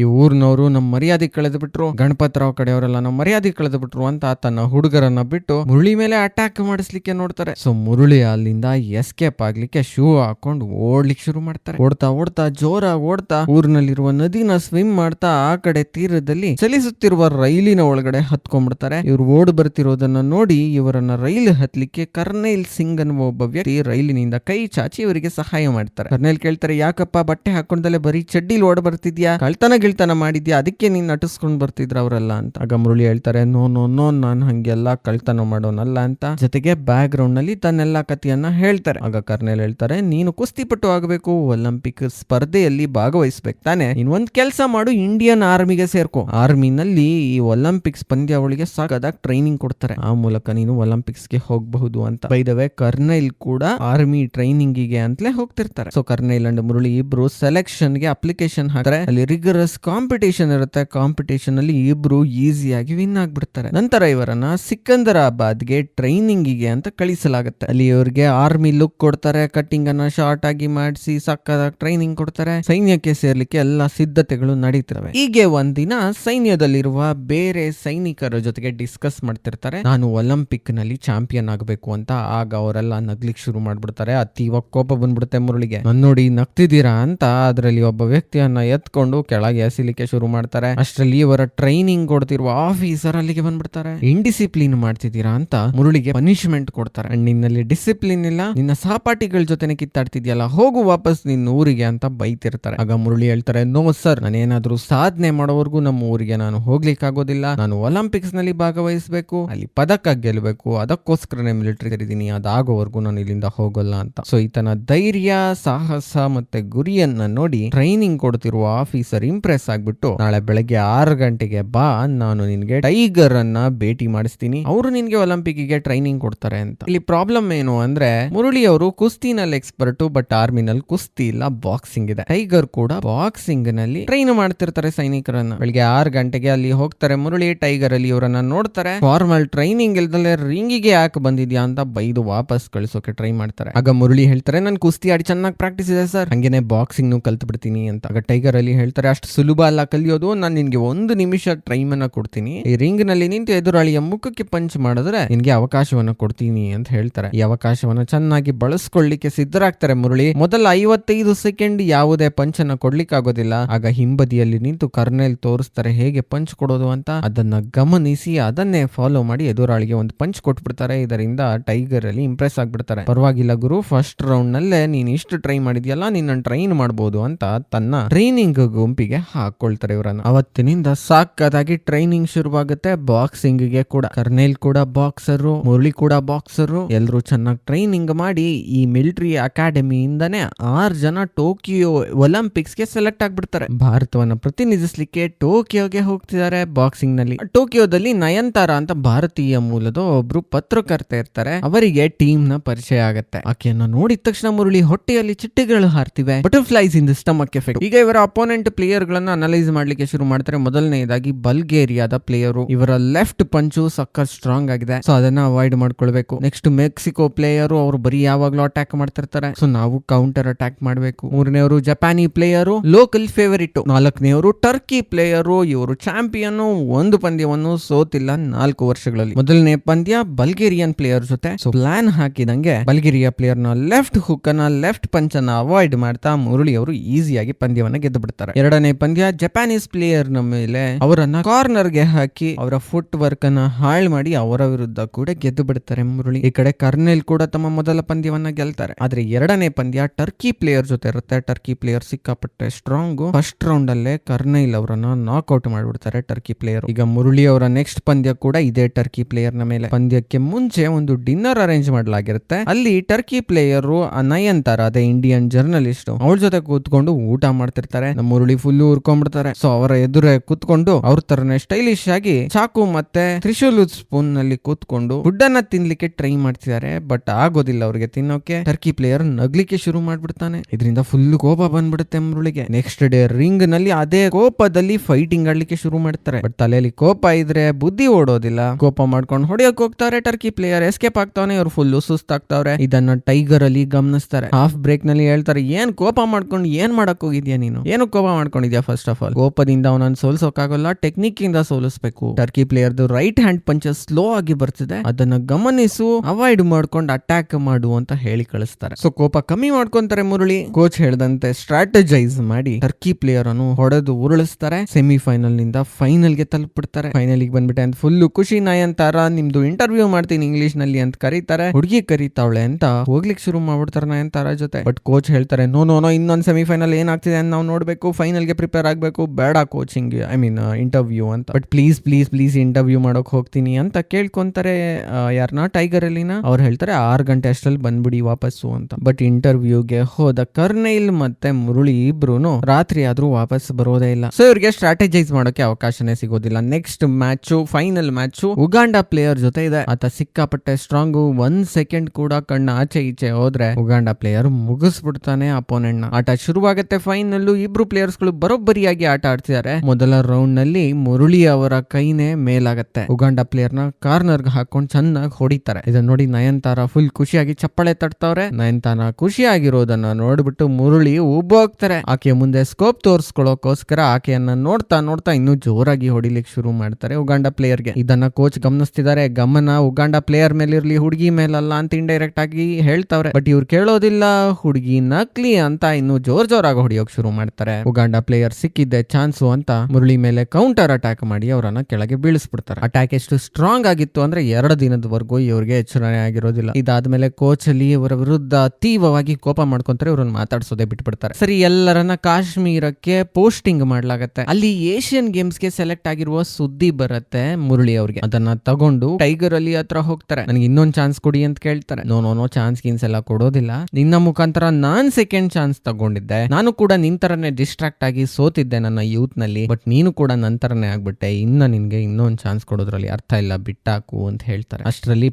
ಈ ಊರ್ನವರು ನಮ್ ಮರ್ಯಾದೆ ಕಳೆದು ಬಿಟ್ರು ಗಣಪತ್ರಾವ್ ಕಡೆಯವರೆಲ್ಲ ನಮ್ ಮರ್ಯಾದೆ ಕಳೆದು ಬಿಟ್ರು ಅಂತ ತನ್ನ ಹುಡುಗರನ್ನ ಬಿಟ್ಟು ಮುರುಳಿ ಮೇಲೆ ಅಟ್ಯಾಕ್ ಮಾಡಿಸ್ಲಿಕ್ಕೆ ನೋಡ್ತಾರೆ. ಸೊ ಮುರುಳಿ ಅಲ್ಲಿಂದ ಎಸ್ಕೇಪ್ ಆಗ್ಲಿಕ್ಕೆ ಶೂ ಹಾಕೊಂಡು ಓಡ್ಲಿಕ್ಕೆ ಶುರು ಮಾಡ್ತಾರೆ. ಓಡ್ತಾ ಓಡ್ತಾ, ಜೋರಾಗಿ ಓಡ್ತಾ ಊರಿನಲ್ಲಿರುವ ನದಿನ ಸ್ವಿಮ್ ಮಾಡ್ತಾ ಆ ಕಡೆ ತೀರದಲ್ಲಿ ಚಲಿಸುತ್ತಿರುವ ರೈಲಿನ ಒಳಗಡೆ ಹತ್ಕೊಂಡ್ಬಿಡ್ತಾರೆ. ಇವ್ರು ಓಡ್ ಬರ್ತಿರೋದನ್ನ ನೋಡಿ ಇವರನ್ನ ರೈಲು ಹತ್ಲಿಕ್ಕೆ ಕರ್ನೈಲ್ ಸಿಂಗ್ ಅನ್ನುವ ಒಬ್ಬ ವ್ಯಕ್ತಿ ರೈಲಿನಿಂದ ಕೈ ಚಾಚಿ ಇವರಿಗೆ ಸಹಾಯ ಮಾಡ್ತಾರೆ. ಕರ್ನೈಲ್ ಕೇಳ್ತಾರೆ, ಯಾಕಪ್ಪ ಬಟ್ಟೆ ಹಾಕೊಂಡಲ್ಲೇ ಬರೀ ಚಡ್ಡಿಲ್ ಓಡ್ ಬರ್ತಿದ್ಯಾ? ಕಳ್ತನ ಗಿಳ್ತನ ಮಾಡಿದ್ಯಾ? ಅದಕ್ಕೆ ನೀನ್ ನಟಿಸ್ಕೊಂಡ್ ಬರ್ತಿದ್ರ ಅವರೆಲ್ಲ? ಅಂತ. ಆಗ ಮುರುಳಿ ಹೇಳ್ತಾರೆ, ನೋ ನೋ ನೋ, ನಾನ್ ಹಂಗೆಲ್ಲ ಕಳ್ತನ ಮಾಡೋನಲ್ಲ ಅಂತ. ಜೊತೆಗೆ ಬ್ಯಾಕ್ ಗ್ರೌಂಡ್ ನಲ್ಲಿ ತನ್ನೆಲ್ಲ ಕಥೆಯನ್ನ ಹೇಳ್ತಾರೆ. ಆಗ ಕರ್ನೆಲ್ ಹೇಳ್ತಾರೆ, ನೀನು ಕುಸ್ತಿಪಟ್ಟು ಆಗಬೇಕು, ಒಲಿಂಪಿಕ್ ಸ್ಪರ್ಧೆಯಲ್ಲಿ ಭಾಗವಹಿಸ್ಬೇಕು ತಾನೆ. ನೀನ್ ಒಂದ್ ಕೆಲಸ ಮಾಡು, ಇಂಡಿಯನ್ ಆರ್ಮಿಗೆ ಸೇರ್ಕೋ. ಆರ್ಮಿನಲ್ಲಿ ಈ ಒಲಿಂಪಿಕ್ಸ್ ಪಂದ್ಯಾವಳಿಗೆ ಸಾಕಾದಾಗ ಟ್ರೈನಿಂಗ್ ಕೊಡ್ತಾರೆ. ಆ ಮೂಲಕ ನೀನು ಒಲಿಂಪಿಕ್ಸ್ಗೆ ಹೋಗಬಹುದು ಅಂತ. ಬೈದವೆ ಕರ್ನೈಲ್ ಕೂಡ ಆರ್ಮಿ ಟ್ರೈನಿಂಗ್ಗೆ ಅಂತಲೇ ಹೋಗ್ತಿರ್ತಾರೆ. ಸೊ ಕರ್ನೈಲ್ ಅಂಡ್ ಮುರಳಿ ಇಬ್ರು ಸೆಲೆಕ್ಷನ್ಗೆ ಅಪ್ಲಿಕೇಶನ್ ಹಾಕ್ತಾರೆ. ಅಲ್ಲಿ ರಿಗರಸ್ ಕಾಂಪಿಟೇಷನ್ ಇರುತ್ತೆ. ಕಾಂಪಿಟೇಷನ್ ಅಲ್ಲಿ ಇಬ್ರು ಈಸಿಯಾಗಿ ವಿನ್ ಆಗ್ಬಿಡ್ತಾರೆ. ನಂತರ ಇವರನ್ನ ಸಿಕಂದರಾಬಾದ್ಗೆ ಟ್ರೈನಿಂಗ್ಗೆ ಅಂತ ಕಳಿಸಲಾಗುತ್ತೆ ಅಲ್ಲಿ ಇವ್ರಿಗೆ ಆರ್ಮಿ ಲುಕ್ ಕೊಡ್ತಾರೆ ಕಟಿಂಗ್ ಅನ್ನ ಶಾರ್ಟ್ ಆಗಿ ಮಾಡಿಸಿ ಸಕ್ಕದ ಟ್ರೈನಿಂಗ್ ಕೊಡ್ತಾರೆ. ಸೈನ್ಯಕ್ಕೆ ಸೇರ್ಲಿಕ್ಕೆ ಎಲ್ಲ ಸಿದ್ಧತೆಗಳು ನಡೀತವೆ ಹೀಗೆ ಒಂದಿನ ಸೈನ್ಯದಲ್ಲಿರುವ ಬೇರೆ ಸೈನಿಕರ ಜೊತೆಗೆ ಡಿಸ್ಕಸ್ ಮಾಡ್ತಿರ್ತಾರೆ. ನಾನು ಒಲಿಂಪಿಕ್ನಲ್ಲಿ ಚಾಂಪಿಯನ್ ಆಗಬೇಕು ಅಂತ ಆಗ ಅವರೆಲ್ಲ ನಗ್ಲಿಕ್ ಶುರು ಮಾಡ್ಬಿಡ್ತಾರೆ. ಅತೀವ ಕೋಪ ಬಂದ್ಬಿಡುತ್ತೆ ಮುರುಳಿಗೆ. ನನ್ ನೋಡಿ ನಗ್ತಿದ್ದೀರಾ ಅಂತ ಅದರಲ್ಲಿ ಒಬ್ಬ ವ್ಯಕ್ತಿಯನ್ನ ಎತ್ಕೊಂಡು ಕೆಳಗೆ ಎಸಿಲಿಕ್ಕೆ ಶುರು ಮಾಡ್ತಾರೆ. ಅಷ್ಟರಲ್ಲಿ ಇವರ ಟ್ರೈನಿಂಗ್ ಕೊಡ್ತಿರುವ ಆಫೀಸರ್ ಅಲ್ಲಿಗೆ ಬಂದ್ಬಿಡ್ತಾರೆ. ಇಂಡಿಸಿಪ್ಲಿನ್ ಮಾಡ್ತಿದ್ದೀರಾ ಅಂತ ಮುರುಳಿಗೆ ಪನಿಷ್ಮೆಂಟ್ ಕೊಡ್ತಾರೆ. ಅಂಡ್ ನಿನ್ನಲ್ಲಿ ಡಿಸಿಪ್ಲಿನ್ ಇಲ್ಲ. ನಿನ್ನ ಸಹಪಾಠಿಗಳ ಜೊತೆನೆ ಕಿತ್ತಾಡ್ತಿದ್ಯಲ್ಲ, ಹೋಗು ವಾಪಸ್ ನಿನ್ನ ಊರಿಗೆ ಅಂತ ಬೈತಿರ್ತಾರೆ. ಆಗ ಮುರಳಿ ಹೇಳ್ತಾರೆ, ನೋ ಸರ್, ನಾನೇನಾದ್ರೂ ಸಾಧನೆ ಮಾಡೋವರೆಗೂ ನಮ್ಮ ಊರಿಗೆ ನಾನು ಹೋಗ್ಲಿಕ್ಕಾಗೋದಿಲ್ಲ. ನಾನು ಒಲಿಂಪಿಕ್ಸ್ನಲ್ಲಿ ಭಾಗವಹಿಸಬೇಕು, ಅಲ್ಲಿ ಪದಕ ಗೆಲ್ಲಬೇಕು ಅದಕ್ಕೋಸ್ಕರನೇ ಮಿಲಿಟರಿ ಸೇರಿದೀನಿ ಅದಾಗೋವರೆಗೂ ನಾನು ಇಲ್ಲಿಂದ ಹೋಗಲ್ಲ ಅಂತ. ಸೊ ಈತನ ಧೈರ್ಯ, ಸಾಹಸ ಮತ್ತೆ ಗುರಿಯನ್ನ ನೋಡಿ ಟ್ರೈನಿಂಗ್ ಕೊಡ್ತಿರುವ ಆಫೀಸರ್ ಇಂಪ್ರೆಸ್ ಆಗ್ಬಿಟ್ಟು, ನಾಳೆ ಬೆಳಗ್ಗೆ ಆರು ಗಂಟೆಗೆ ಬಾ, ನಾನು ನಿನ್ಗೆ ಟೈಗರ್ ಅನ್ನ ಭೇಟಿ ಮಾಡಿಸ್ತೀನಿ. ಅವರು ನಿನ್ಗೆ ಒಲಿಂಪಿಕ್ಗೆ ಟ್ರೈನಿಂಗ್ ಕೊಡ್ತಾರೆ ಅಂತ. ಇಲ್ಲಿ ಪ್ರಾಬ್ಲಮ್ ಏನು ಅಂದ್ರೆ ಮುರುಳಿ ಅವರು ಕುಸ್ತಿನಲ್ಲಿ ಎಕ್ಸ್ಪರ್ಟ್ ಬಟ್ ಆರ್ಮಿನಲ್ಲಿ ಕುಸ್ತಿ ಇಲ್ಲ ಬಾಕ್ಸಿಂಗ್ ಇದೆ. ಟೈಗರ್ ಕೂಡ ಬಾಕ್ಸಿಂಗ್ನಲ್ಲಿ ಟ್ರೈನ್ ಮಾಡ್ತಿರ್ತಾರೆ ಸೈನಿಕರನ್ನ. ಬೆಳಿಗ್ಗೆ ಆರು ಗಂಟೆಗೆ ಅಲ್ಲಿ ಹೋಗ್ತಾರೆ ಮುರುಳಿ ಟೈಗರ್ ಅಲ್ಲಿ ಇವರನ್ನ ನೋಡ್ತಾರೆ. ಫಾರ್ಮಲ್ ಟ್ರೈನಿಂಗ್ ಇಲ್ದಲೆ ರಿಂಗಿಗೆ ಯಾಕೆ ಬಂದಿದ್ಯಾ ಅಂತ ಬೈದು ವಾಪಸ್ ಕಳಿಸೋಕೆ ಟ್ರೈ ಮಾಡ್ತಾರೆ. ಆಗ ಮುರಳಿ ಹೇಳ್ತಾರೆ, ನನ್ ಕುಸ್ತಿ ಆಡಿ ಚೆನ್ನಾಗಿ ಪ್ರಾಕ್ಟೀಸ್ ಇದೆ ಸರ್. ಹಂಗೇನೆ ಬಾಕ್ಸಿಂಗ್ ನು ಕಲ್ತ್ ಬಿಡ್ತೀನಿ ಅಂತ. ಆಗ ಟೈಗರ್ ಅಲ್ಲಿ ಹೇಳ್ತಾರೆ, ಅಷ್ಟು ಸುಲಭ ಅಲ್ಲ, ಕಲಿಯೋದು. ನಾನು ನಿನ್ಗೆ ಒಂದು ನಿಮಿಷ ಟ್ರೈಮ್ ಅನ್ನ ಕೊಡ್ತೀನಿ. ಈ ರಿಂಗ್ನಲ್ಲಿ ನಿಂತು ಎದುರಾಳಿಯ ಮುಖಕ್ಕೆ ಪಂಚ್ ಮಾಡಿದ್ರೆ ನಿನ್ಗೆ ಅವಕಾಶವನ್ನ ಕೊಡ್ತೀನಿ ಅಂತ ಹೇಳ್ತಾರೆ. ಈ ಅವಕಾಶವನ್ನ ಚೆನ್ನಾಗಿ ಬಳಸ್ಕೊಳ್ಳಿಕ್ಕೆ ಸಿದ್ಧರಾಗ್ತಾರೆ ಮುರಳಿ. ಮೊದಲ ಐವತ್ತೈದು ಸೆಕೆಂಡ್ ಯಾವುದೇ ಪಂಚ್ ಅನ್ನ ಕೊಡ್ಲಿಕ್ಕಾಗೋದಿಲ್ಲ. ಆಗ ಹಿಂಬದಿಯಲ್ಲಿ ನಿಂತು ಕರ್ನೆಲ್ ತೋರಿಸ್ತಾರೆ ಹೇಗೆ ಪಂಚ್ ಕೊಡೋದು ಅಂತ. ಅದನ್ನ ಗಮನಿಸಿ, ಅದನ್ನೇ ಫಾಲೋ ಮಾಡಿ ಎದುರಾಳಿಗೆ ಒಂದು ಪಂಚ್ ಕೊಟ್ಬಿಡ್ತಾರೆ. ಇದರಿಂದ ಟೈಗರ್ ಅಲ್ಲಿ ಇಂಪ್ರೆಸ್ ಆಗ್ಬಿಡ್ತಾರೆ. ಪರವಾಗಿಲ್ಲ ಗುರು ಫಸ್ಟ್ ರೌಂಡ್ ನಲ್ಲೇ ನೀನ್ ಇಷ್ಟು ಟ್ರೈ ಮಾಡಿದ್ಯಲ್ಲ ನಿನ್ನ ಟ್ರೈನ್ ಮಾಡಬಹುದು ಅಂತ ತನ್ನ ಟ್ರೈನಿಂಗ್ ಗುಂಪಿಗೆ ಹಾಕೊಳ್ತಾರೆ ಇವರನ್ನ. ಅವತ್ತಿನಿಂದ ಸಾಕದಾಗಿ ಟ್ರೈನಿಂಗ್ ಶುರುವಾಗುತ್ತೆ. ಬಾಕ್ಸಿಂಗ್ಗೆ ಕೂಡ. ಕರ್ನೇಲ್ ಕೂಡ ಬಾಕ್ಸರು ಮುರಳಿ ಕೂಡ ಬಾಕ್ಸರು ಎಲ್ಲರೂ ಚೆನ್ನಾಗಿ ಟ್ರೈನಿಂಗ್ ಮಾಡಿ ಈ ಮಿಲಿಟರಿ ಅಕಾಡೆಮಿಯಿಂದನೇ ಆರು ಜನ ಟೋಕಿಯೋ ಒಲಿಂಪಿಕ್ಸ್ಗೆ ಸೆಲೆಕ್ಟ್ ಆಗ್ಬಿಡ್ತಾರೆ. ಭಾರತವನ್ನ ಪ್ರತಿನಿಧಿಸಲಿಕ್ಕೆ ಟೋಕಿಯೋಗೆ ಹೋಗ್ತಿದ್ದಾರೆ ಬಾಕ್ಸಿಂಗ್ನಲ್ಲಿ. ಟೋಕಿಯೋದಲ್ಲಿ ನಯನ್ತಾರ ಅಂತ ಭಾರತೀಯ ಮೂಲದ ಒಬ್ರು ಪತ್ರಕರ್ತೆ ಇರ್ತಾರೆ. ಅವರಿಗೆ ಟೀಮ್ನ ಪರಿಚಯ ಆಗುತ್ತೆ. ಆಕೆಯನ್ನ ನೋಡಿದ ತಕ್ಷಣ ಮುರುಳಿ ಹೊಟ್ಟೆಯಲ್ಲಿ ಚಿಟ್ಟೆಗಳು ಹಾರ್ತಿವೆ. ಬಟರ್ಫ್ಲೈಸ್ ಇನ್ ಸ್ಟಮಕ್ ಎಫೆಕ್ಟ್ ಈಗ ಇವರ ಅಪೋನೆಂಟ್ ಪ್ಲೇಯರ್ ಗಳನ್ನ ಅನಲೈಸ್ ಮಾಡ್ಲಿಕ್ಕೆ ಶುರು ಮಾಡ್ತಾರೆ. ಮೊದಲನೇದಾಗಿ ಬಲ್ಗೇರಿಯಾದ ಪ್ಲೇಯರು ಇವರ ಲೆಫ್ಟ್ ಪಂಚು ಸಕ್ಕ ಸ್ಟ್ರಾಂಗ್ ಆಗಿದೆ. ಸೊ ಅದನ್ನ ಅವಾಯ್ಡ್ ಮಾಡ್ಕೊಳ್ಬೇಕು. ನೆಕ್ಸ್ಟ್ ಮೆಕ್ಸಿಕೋ ಪ್ಲೇಯರು ಅವರು ಬರೀ ಯಾವಾಗ್ಲೂ ಅಟ್ಯಾಕ್ ಮಾಡ್ತಿರ್ತಾರೆ. ಸೊ ನಾವು ಕೌಂಟರ್ ಅಟ್ಯಾಕ್ ಮಾಡಬೇಕು. ಮೂರನೇವರು ಜಪಾನಿ ಪ್ಲೇಯರು ಲೋಕಲ್ ಫೇವರಿಟ್ ನಾಲ್ಕನೇವರು ಟರ್ಕಿ ಪ್ಲೇಯರು ಇವರು ಚಾಂಪಿಯನ್ ಒಂದು ಪಂದ್ಯವನ್ನು ಸೋತಿಲ್ಲ ನಾಲ್ಕು ವರ್ಷಗಳಲ್ಲಿ. ಮೊದಲನೇ ಪಂದ್ಯ ಬಲ್ಗೇರಿಯನ್ ಪ್ಲೇಯರ್ ಜೊತೆ. ಸೊ ಪ್ಲಾನ್ ಹಾಕಿದಂಗೆ ಬಲ್ಗೇರಿಯಾ ಪ್ಲೇಯರ್ನ ಲೆಫ್ಟ್ ಹುಕ್ ಅನ್ನ ಲೆಫ್ಟ್ ಪಂಚ್ ಅನ್ನ ಅವಾಯ್ಡ್ ಮಾಡ್ತಾ ಮುರಳಿ ಅವರು ಈಸಿಯಾಗಿ ಪಂದ್ಯವನ್ನ ಗೆದ್ದು ಬಿಡ್ತಾರೆ ಎರಡನೇ ಪಂದ್ಯ ಜಪಾನೀಸ್ ಪ್ಲೇಯರ್ನ ಮೇಲೆ ಅವರನ್ನ ಕಾರ್ನರ್ಗೆ ಹಾಕಿ ಅವರ ಫುಟ್ ವರ್ಕ್ ಅನ್ನ ಹಾಳು ಮಾಡಿ ಅವರ ವಿರುದ್ಧ ಕೂಡ ಗೆದ್ದು ಬಿಡ್ತಾರೆ ಮುರಳಿ. ಕಡೆ ಕರ್ನೆಲ್ ಕೂಡ ತಮ್ಮ ಮೊದಲ ಪಂದ್ಯವನ್ನ ಗೆಲ್ತಾರೆ. ಆದ್ರೆ ಎರಡನೇ ಪಂದ್ಯ ಟರ್ಕಿ ಪ್ಲೇಯರ್ ಜೊತೆ ಇರುತ್ತೆ. ಟರ್ಕಿ ಪ್ಲೇಯರ್ ಸಿಕ್ಕಾಪಟ್ಟೆ ಸ್ಟ್ರಾಂಗ್ ಫಸ್ಟ್ ರೌಂಡ್ ಅಲ್ಲೇ ಕರ್ನೈಲ್ ಅವರನ್ನ ನಾಕ್ಔಟ್ ಮಾಡಿಬಿಡ್ತಾರೆ ಟರ್ಕಿ ಪ್ಲೇಯರ್. ಈಗ ಮುರಳಿ ಅವರ ನೆಕ್ಸ್ಟ್ ಪಂದ್ಯ ಕೂಡ ಇದೇ ಟರ್ಕಿ ಪ್ಲೇಯರ್ನ ಮೇಲೆ. ಪಂದ್ಯಕ್ಕೆ ಮುಂಚೆ ಒಂದು ಡಿನ್ನರ್ ಅರೇಂಜ್ ಮಾಡಲಾಗಿರುತ್ತೆ. ಅಲ್ಲಿ ಟರ್ಕಿ ಪ್ಲೇಯರ್ ನಯನ್ತಾರ, ಅದೇ ಇಂಡಿಯನ್ ಜರ್ನಲಿಸ್ಟ್ ಅವಳ ಜೊತೆ ಕೂತ್ಕೊಂಡು ಊಟ ಮಾಡ್ತಿರ್ತಾರೆ. ನಮ್ಮ ಮುರಳಿ ಫುಲ್ ಉರ್ಕೊಂಡ್ಬಿಡ್ತಾರೆ ಸೊ ಅವರ ಎದುರೇ ಕೂತ್ಕೊಂಡು ಅವ್ರ ತರನೇ ಸ್ಟೈಲಿಶ್ ಆಗಿ ಚಾಕು ಮತ್ತೆ ತ್ರಿಶೂಲ್ ಸ್ಪೂನ್ನಲ್ಲಿ ಕೂತ್ಕೊಂಡು ಫುಡ್ ಅನ್ನ ತಿನ್ಲಿಕ್ಕೆ ಟ್ರೈ ಮಾಡ್ತಿದ್ದಾರೆ ಬಟ್ ಆಗೋದಿಲ್ಲ ಅವ್ರಿಗೆ. ತಿನ್ನೋಕೆ ಟರ್ಕಿ ಪ್ಲೇಯರ್ ನಗ್ಲಿಕ್ಕೆ ಶುರು ಮಾಡ್ಬಿಡ್ತಾನೆ. ಇದರಿಂದ ಫುಲ್ ಕೋಪ ಬಂದ್ಬಿಡುತ್ತೆ ಮುರುಳಿಗೆ. ನೆಕ್ಸ್ಟ್ ಡೇ ರಿಂಗ್ನಲ್ಲಿ ಅದೇ ಕೋಪದಲ್ಲಿ ಫೈಟಿಂಗ್ ಆಡ್ಲಿಕ್ಕೆ ಶುರು ಮಾಡ್ತಾರೆ. ಬಟ್ ತಲೆಯಲ್ಲಿ ಕೋಪ ಇದ್ರೆ ಬುದ್ಧಿ ಓಡೋದಿಲ್ಲ. ಕೋಪ ಮಾಡ್ಕೊಂಡು ಹೊಡೆಯೋಕ್ ಹೋಗ್ತಾರೆ ಟರ್ಕಿ ಪ್ಲೇಯರ್ ಎಸ್ಕೇಪ್ ಆಗ್ತಾವನೆ. ಅವ್ರು ಫುಲ್ ಸುಸ್ತಾಗ್ತಾವ್ರೆ. ಇದನ್ನ ಟೈಗರ್ ಅಲ್ಲಿ ಗಮನಿಸ್ತಾರೆ. ಹಾಫ್ ಬ್ರೇಕ್ನಲ್ಲಿ ಹೇಳ್ತಾರೆ, ಏನ್ ಕೋಪ ಮಾಡ್ಕೊಂಡು ಏನ್ ಮಾಡಕ್ ಹೋಗಿದ್ಯಾ ನೀನು? ಏನು ಕೋಪ ಮಾಡ್ಕೊಂಡಿದ್ಯಾ ಫಸ್ಟ್ ಆಫ್ ಆಲ್ ಕೋಪದಿಂದ ಅವನನ್ನ ಸೋಲ್ಸೋಕಾಗಲ್ಲ ಟೆಕ್ನಿಕ್ ಇಂದ ಸೋಲಿಸ್ಬೇಕು. Turkey player right hand punch slow ಆಗಿ ಬರ್ತಿದೆ. ಅದನ್ನ ಗಮನಿಸು. ಅವಾಯ್ಡ್ ಮಾಡ್ಕೊಂಡು ಅಟ್ಯಾಕ್ ಮಾಡು ಅಂತ ಹೇಳಿ ಕಳಿಸ್ತಾರೆ. ಸೊ ಕೋಪ ಕಮ್ಮಿ ಮಾಡ್ಕೊಂತಾರೆ ಮುರಳಿ. ಕೋಚ್ ಹೇಳ್ದಂತೆ ಸ್ಟ್ರಾಟಜೈಸ್ ಮಾಡಿ ಟರ್ಕಿ ಪ್ಲೇಯರ್ ಅನ್ನು ಹೊಡೆದು ಉರುಳಿಸ್ತಾರೆ. ಸೆಮಿಫೈನಲ್ನಿಂದ ಫೈನಲ್ಗೆ ತಲುಪಿಡ್ತಾರೆ ಫೈನಲ್ಗೆ ಬಂದ್ಬಿಟ್ಟೆ ಅಂತ ಫುಲ್ ಖುಷಿ ನಯಂತಾರ ನಿಮ್ದು ಇಂಟರ್ವ್ಯೂ ಮಾಡ್ತೀನಿ ಇಂಗ್ಲಿಷ್ನಲ್ಲಿ ಅಂತ ಕರೀತಾರೆ. ಹುಡುಗಿ ಕರೀತಾವಳೆ ಅಂತ ಹೋಗ್ಲಿಕ್ಕೆ ಶುರು ಮಾಡ್ಬಿಡ್ತಾರೆ ನಯಂತಾರ ಜೊತೆ. ಬಟ್ ಕೋಚ್ ಹೇಳ್ತಾರೆ ನೋ ನೋ ನೋ ಇನ್ನೊಂದ್ ಸೆಮಿಫೈನಲ್ ಏನಾಗ್ತಿದೆ ಅಂತ ನಾವು ನೋಡ್ಬೇಕು. ಫೈನಲ್ಗೆ ಪ್ರಿಪೇರ್ ಆಗ್ಬೇಕು. ಬೇಡ ಕೋಚಿಂಗ್ ಐ ಮೀನ್ ಇಂಟರ್ವ್ಯೂ ಅಂತ. But please please please interview ಮಾಡೋಕ್ ಹೋಗ್ತೀನಿ ಅಂತ ಕೇಳ್ಕೊಂತಾರೆ ಯಾರನ್ನ ಯಾರ್ನ? ಟೈಗರ್ ಅಲ್ಲಿನ ಅವ್ರು ಹೇಳ್ತಾರೆ, ಆರು ಗಂಟೆ ಅಷ್ಟರಲ್ಲಿ ಬಂದ್ಬಿಡಿ, ವಾಪಸ್ಸು ಅಂತ. ಬಟ್ ಇಂಟರ್ವ್ಯೂಗೆ ಹೋದ ಕರ್ನೈಲ್ ಮತ್ತೆ ಮುರುಳಿ ಇಬ್ರು ರಾತ್ರಿ ಆದ್ರೂ ವಾಪಸ್ ಬರೋದೇ ಇಲ್ಲ. ಸೊ ಇವ್ರಿಗೆ ಸ್ಟ್ರಾಟಜೈಸ್ ಮಾಡೋಕೆ ಅವಕಾಶನೇ ಸಿಗೋದಿಲ್ಲ. Next match final match Uganda player ಜೊತೆ ಇದೆ. ಆತ ಸಿಕ್ಕಾಪಟ್ಟೆ ಸ್ಟ್ರಾಂಗ್ ಒಂದ್ ಸೆಕೆಂಡ್ ಕೂಡ ಕಣ್ಣ ಆಚೆ ಈಚೆ ಹೋದ್ರೆ ಉಗಾಂಡ ಪ್ಲೇಯರ್ ಮುಗಿಸ್ಬಿಡ್ತಾನೆ ಅಪೋನೆಂಟ್ನ. ಆಟ ಶುರುವಾಗುತ್ತೆ ಫೈನಲ್ ಇಬ್ರು ಪ್ಲೇಯರ್ಸ್ಗಳು ಬರೋಬ್ಬರಿಯಾಗಿ ಆಟ ಆಡ್ತಿದ್ದಾರೆ ಮೊದಲ ರೌಂಡ್ನಲ್ಲಿ ಮುರುಳಿ ಅವರ ಕೈನೇ ಮೇಲಾಗತ್ತೆ. ಉಗಾಂಡ ಪ್ಲೇಯರ್ನ ಕಾರ್ನರ್ ಹಾಕೊಂಡು ಚೆನ್ನಾಗಿ ಹೊಡಿತಾರೆ. ಇದನ್ನ ನೋಡಿ ನಯನ್ತಾರ ಫುಲ್ ಖುಷಿಯಾಗಿ ಚಪ್ಪಳೆ ತಟ್ತವ್ರೆ. ನಯನ್ತಾರ ಖುಷಿಯಾಗಿರೋದನ್ನ ನೋಡ್ಬಿಟ್ಟು ಮುರುಳಿ ಉಬ್ಬೋಗ್ತಾರೆ. ಆಕೆಯ ಮುಂದೆ ಸ್ಕೋಪ್ ತೋರಿಸ್ಕೊಳ್ಳೋಕೋಸ್ಕರ ಆಕೆಯನ್ನ ನೋಡ್ತಾ ನೋಡ್ತಾ ಇನ್ನೂ ಜೋರಾಗಿ ಹೊಡಿಲಿಕ್ಕೆ ಶುರು ಮಾಡ್ತಾರೆ ಉಗಾಂಡ ಪ್ಲೇಯರ್ಗೆ ಇದನ್ನ ಕೋಚ್ ಗಮನಿಸ್ತಿದ್ದಾರೆ ಗಮನ ಉಗಾಂಡ ಪ್ಲೇಯರ್ ಮೇಲಿರ್ಲಿ ಹುಡುಗಿ ಮೇಲಲ್ಲ ಅಂತ ಇಂಡೈರೆಕ್ಟ್ ಆಗಿ ಹೇಳ್ತಾವ್ರೆ. ಬಟ್ ಇವ್ರು ಕೇಳೋದಿಲ್ಲ ಹುಡುಗಿ ನಕ್ಲಿ ಅಂತ ಇನ್ನು ಜೋರ್ ಜೋರಾಗಿ ಹೊಡಿಯೋಕ್ ಶುರು ಮಾಡ್ತಾರೆ. ಉಗಾಂಡ ಪ್ಲೇಯರ್ ಸಿಕ್ಕಿದ್ದೆ ಚಾನ್ಸು ಅಂತ ಮುರಳಿ ಮೇಲೆ ಕೌಂಟರ್ ಅಟ್ಯಾಕ್ ಮಾಡಿ ಅವರನ್ನ ಕೆಳಗೆ ಬೀಳಿಸ್ಬಿಡ್ತಾರೆ. ಅಟ್ಯಾಕ್ ಎಷ್ಟು ಸ್ಟ್ರಾಂಗ್ ಆಗಿತ್ತು ಅಂದ್ರೆ ಎರಡು ದಿನದವರೆಗೂ ಇವ್ರಿಗೆ ಎಚ್ಚರಣೆ ಆಗಿರೋದಿಲ್ಲ. ಇದಾದ್ಮೇಲೆ ಕೋಚ್ ಅಲ್ಲಿ ಇವರ ವಿರುದ್ಧ ತೀವ್ರವಾಗಿ ಕೋಪ ಮಾಡ್ಕೊಂತಾರೆ, ಇವ್ರನ್ನ ಮಾತಾಡ್ಸೋದೇ ಬಿಟ್ಬಿಡ್ತಾರೆ. ಸರಿ, ಎಲ್ಲರನ್ನ ಕಾಶ್ಮೀರಕ್ಕೆ ಪೋಸ್ಟಿಂಗ್ ಮಾಡ್ಲಾಗತ್ತೆ. ಅಲ್ಲಿ ಏಷ್ಯನ್ ಗೇಮ್ಸ್ಗೆ ಸೆಲೆಕ್ಟ್ ಆಗಿರುವ ಸುದ್ದಿ ಬರುತ್ತೆ ಮುರಳಿ ಅವ್ರಿಗೆ. ಅದನ್ನ ತಗೊಂಡು ಟೈಗರ್ ಅಲ್ಲಿ ಹತ್ರ ಹೋಗ್ತಾರೆ. ನನಗೆ ಇನ್ನೊಂದ್ ಚಾನ್ಸ್ ಕೊಡಿ ಅಂತ ಕೇಳ್ತಾರೆ. ನೋ ನೋ ನೋ ಚಾನ್ಸ್ ಗೀನ್ಸ್ ಎಲ್ಲ ಕೊಡೋದಿಲ್ಲ. ನಿನ್ನ ಮುಖಾಂತರ ನಾನ್ ಸೆಕೆಂಡ್ ಚಾನ್ಸ್ ತಗೊಂಡಿದ್ದೆ. ನಾನು ಕೂಡ ನಿನ್ ತರನೇ ಡಿಸ್ಟ್ರಾಕ್ಟ್ ಆಗಿ ಸೋತಿದ್ದೆ ನನ್ನ ಯೂತ್ನಲ್ಲಿ. ಬಟ್ ನೀನು ಕೂಡ ನಂತರನೇ ಆಗ್ಬಿಟ್ಟೆ. ಇನ್ನ ನಿನ್ಗೆ ಇನ್ನೊಂದ್ ಚಾನ್ಸ್ ಕೊಡೋದ್ರಲ್ಲಿ ಅರ್ಥ ಇಲ್ಲ. ಬಿಟ್ಟಾಕು ಅಂತ ಹೇಳ್ತಾರೆ. ಅಷ್ಟರಲ್ಲಿ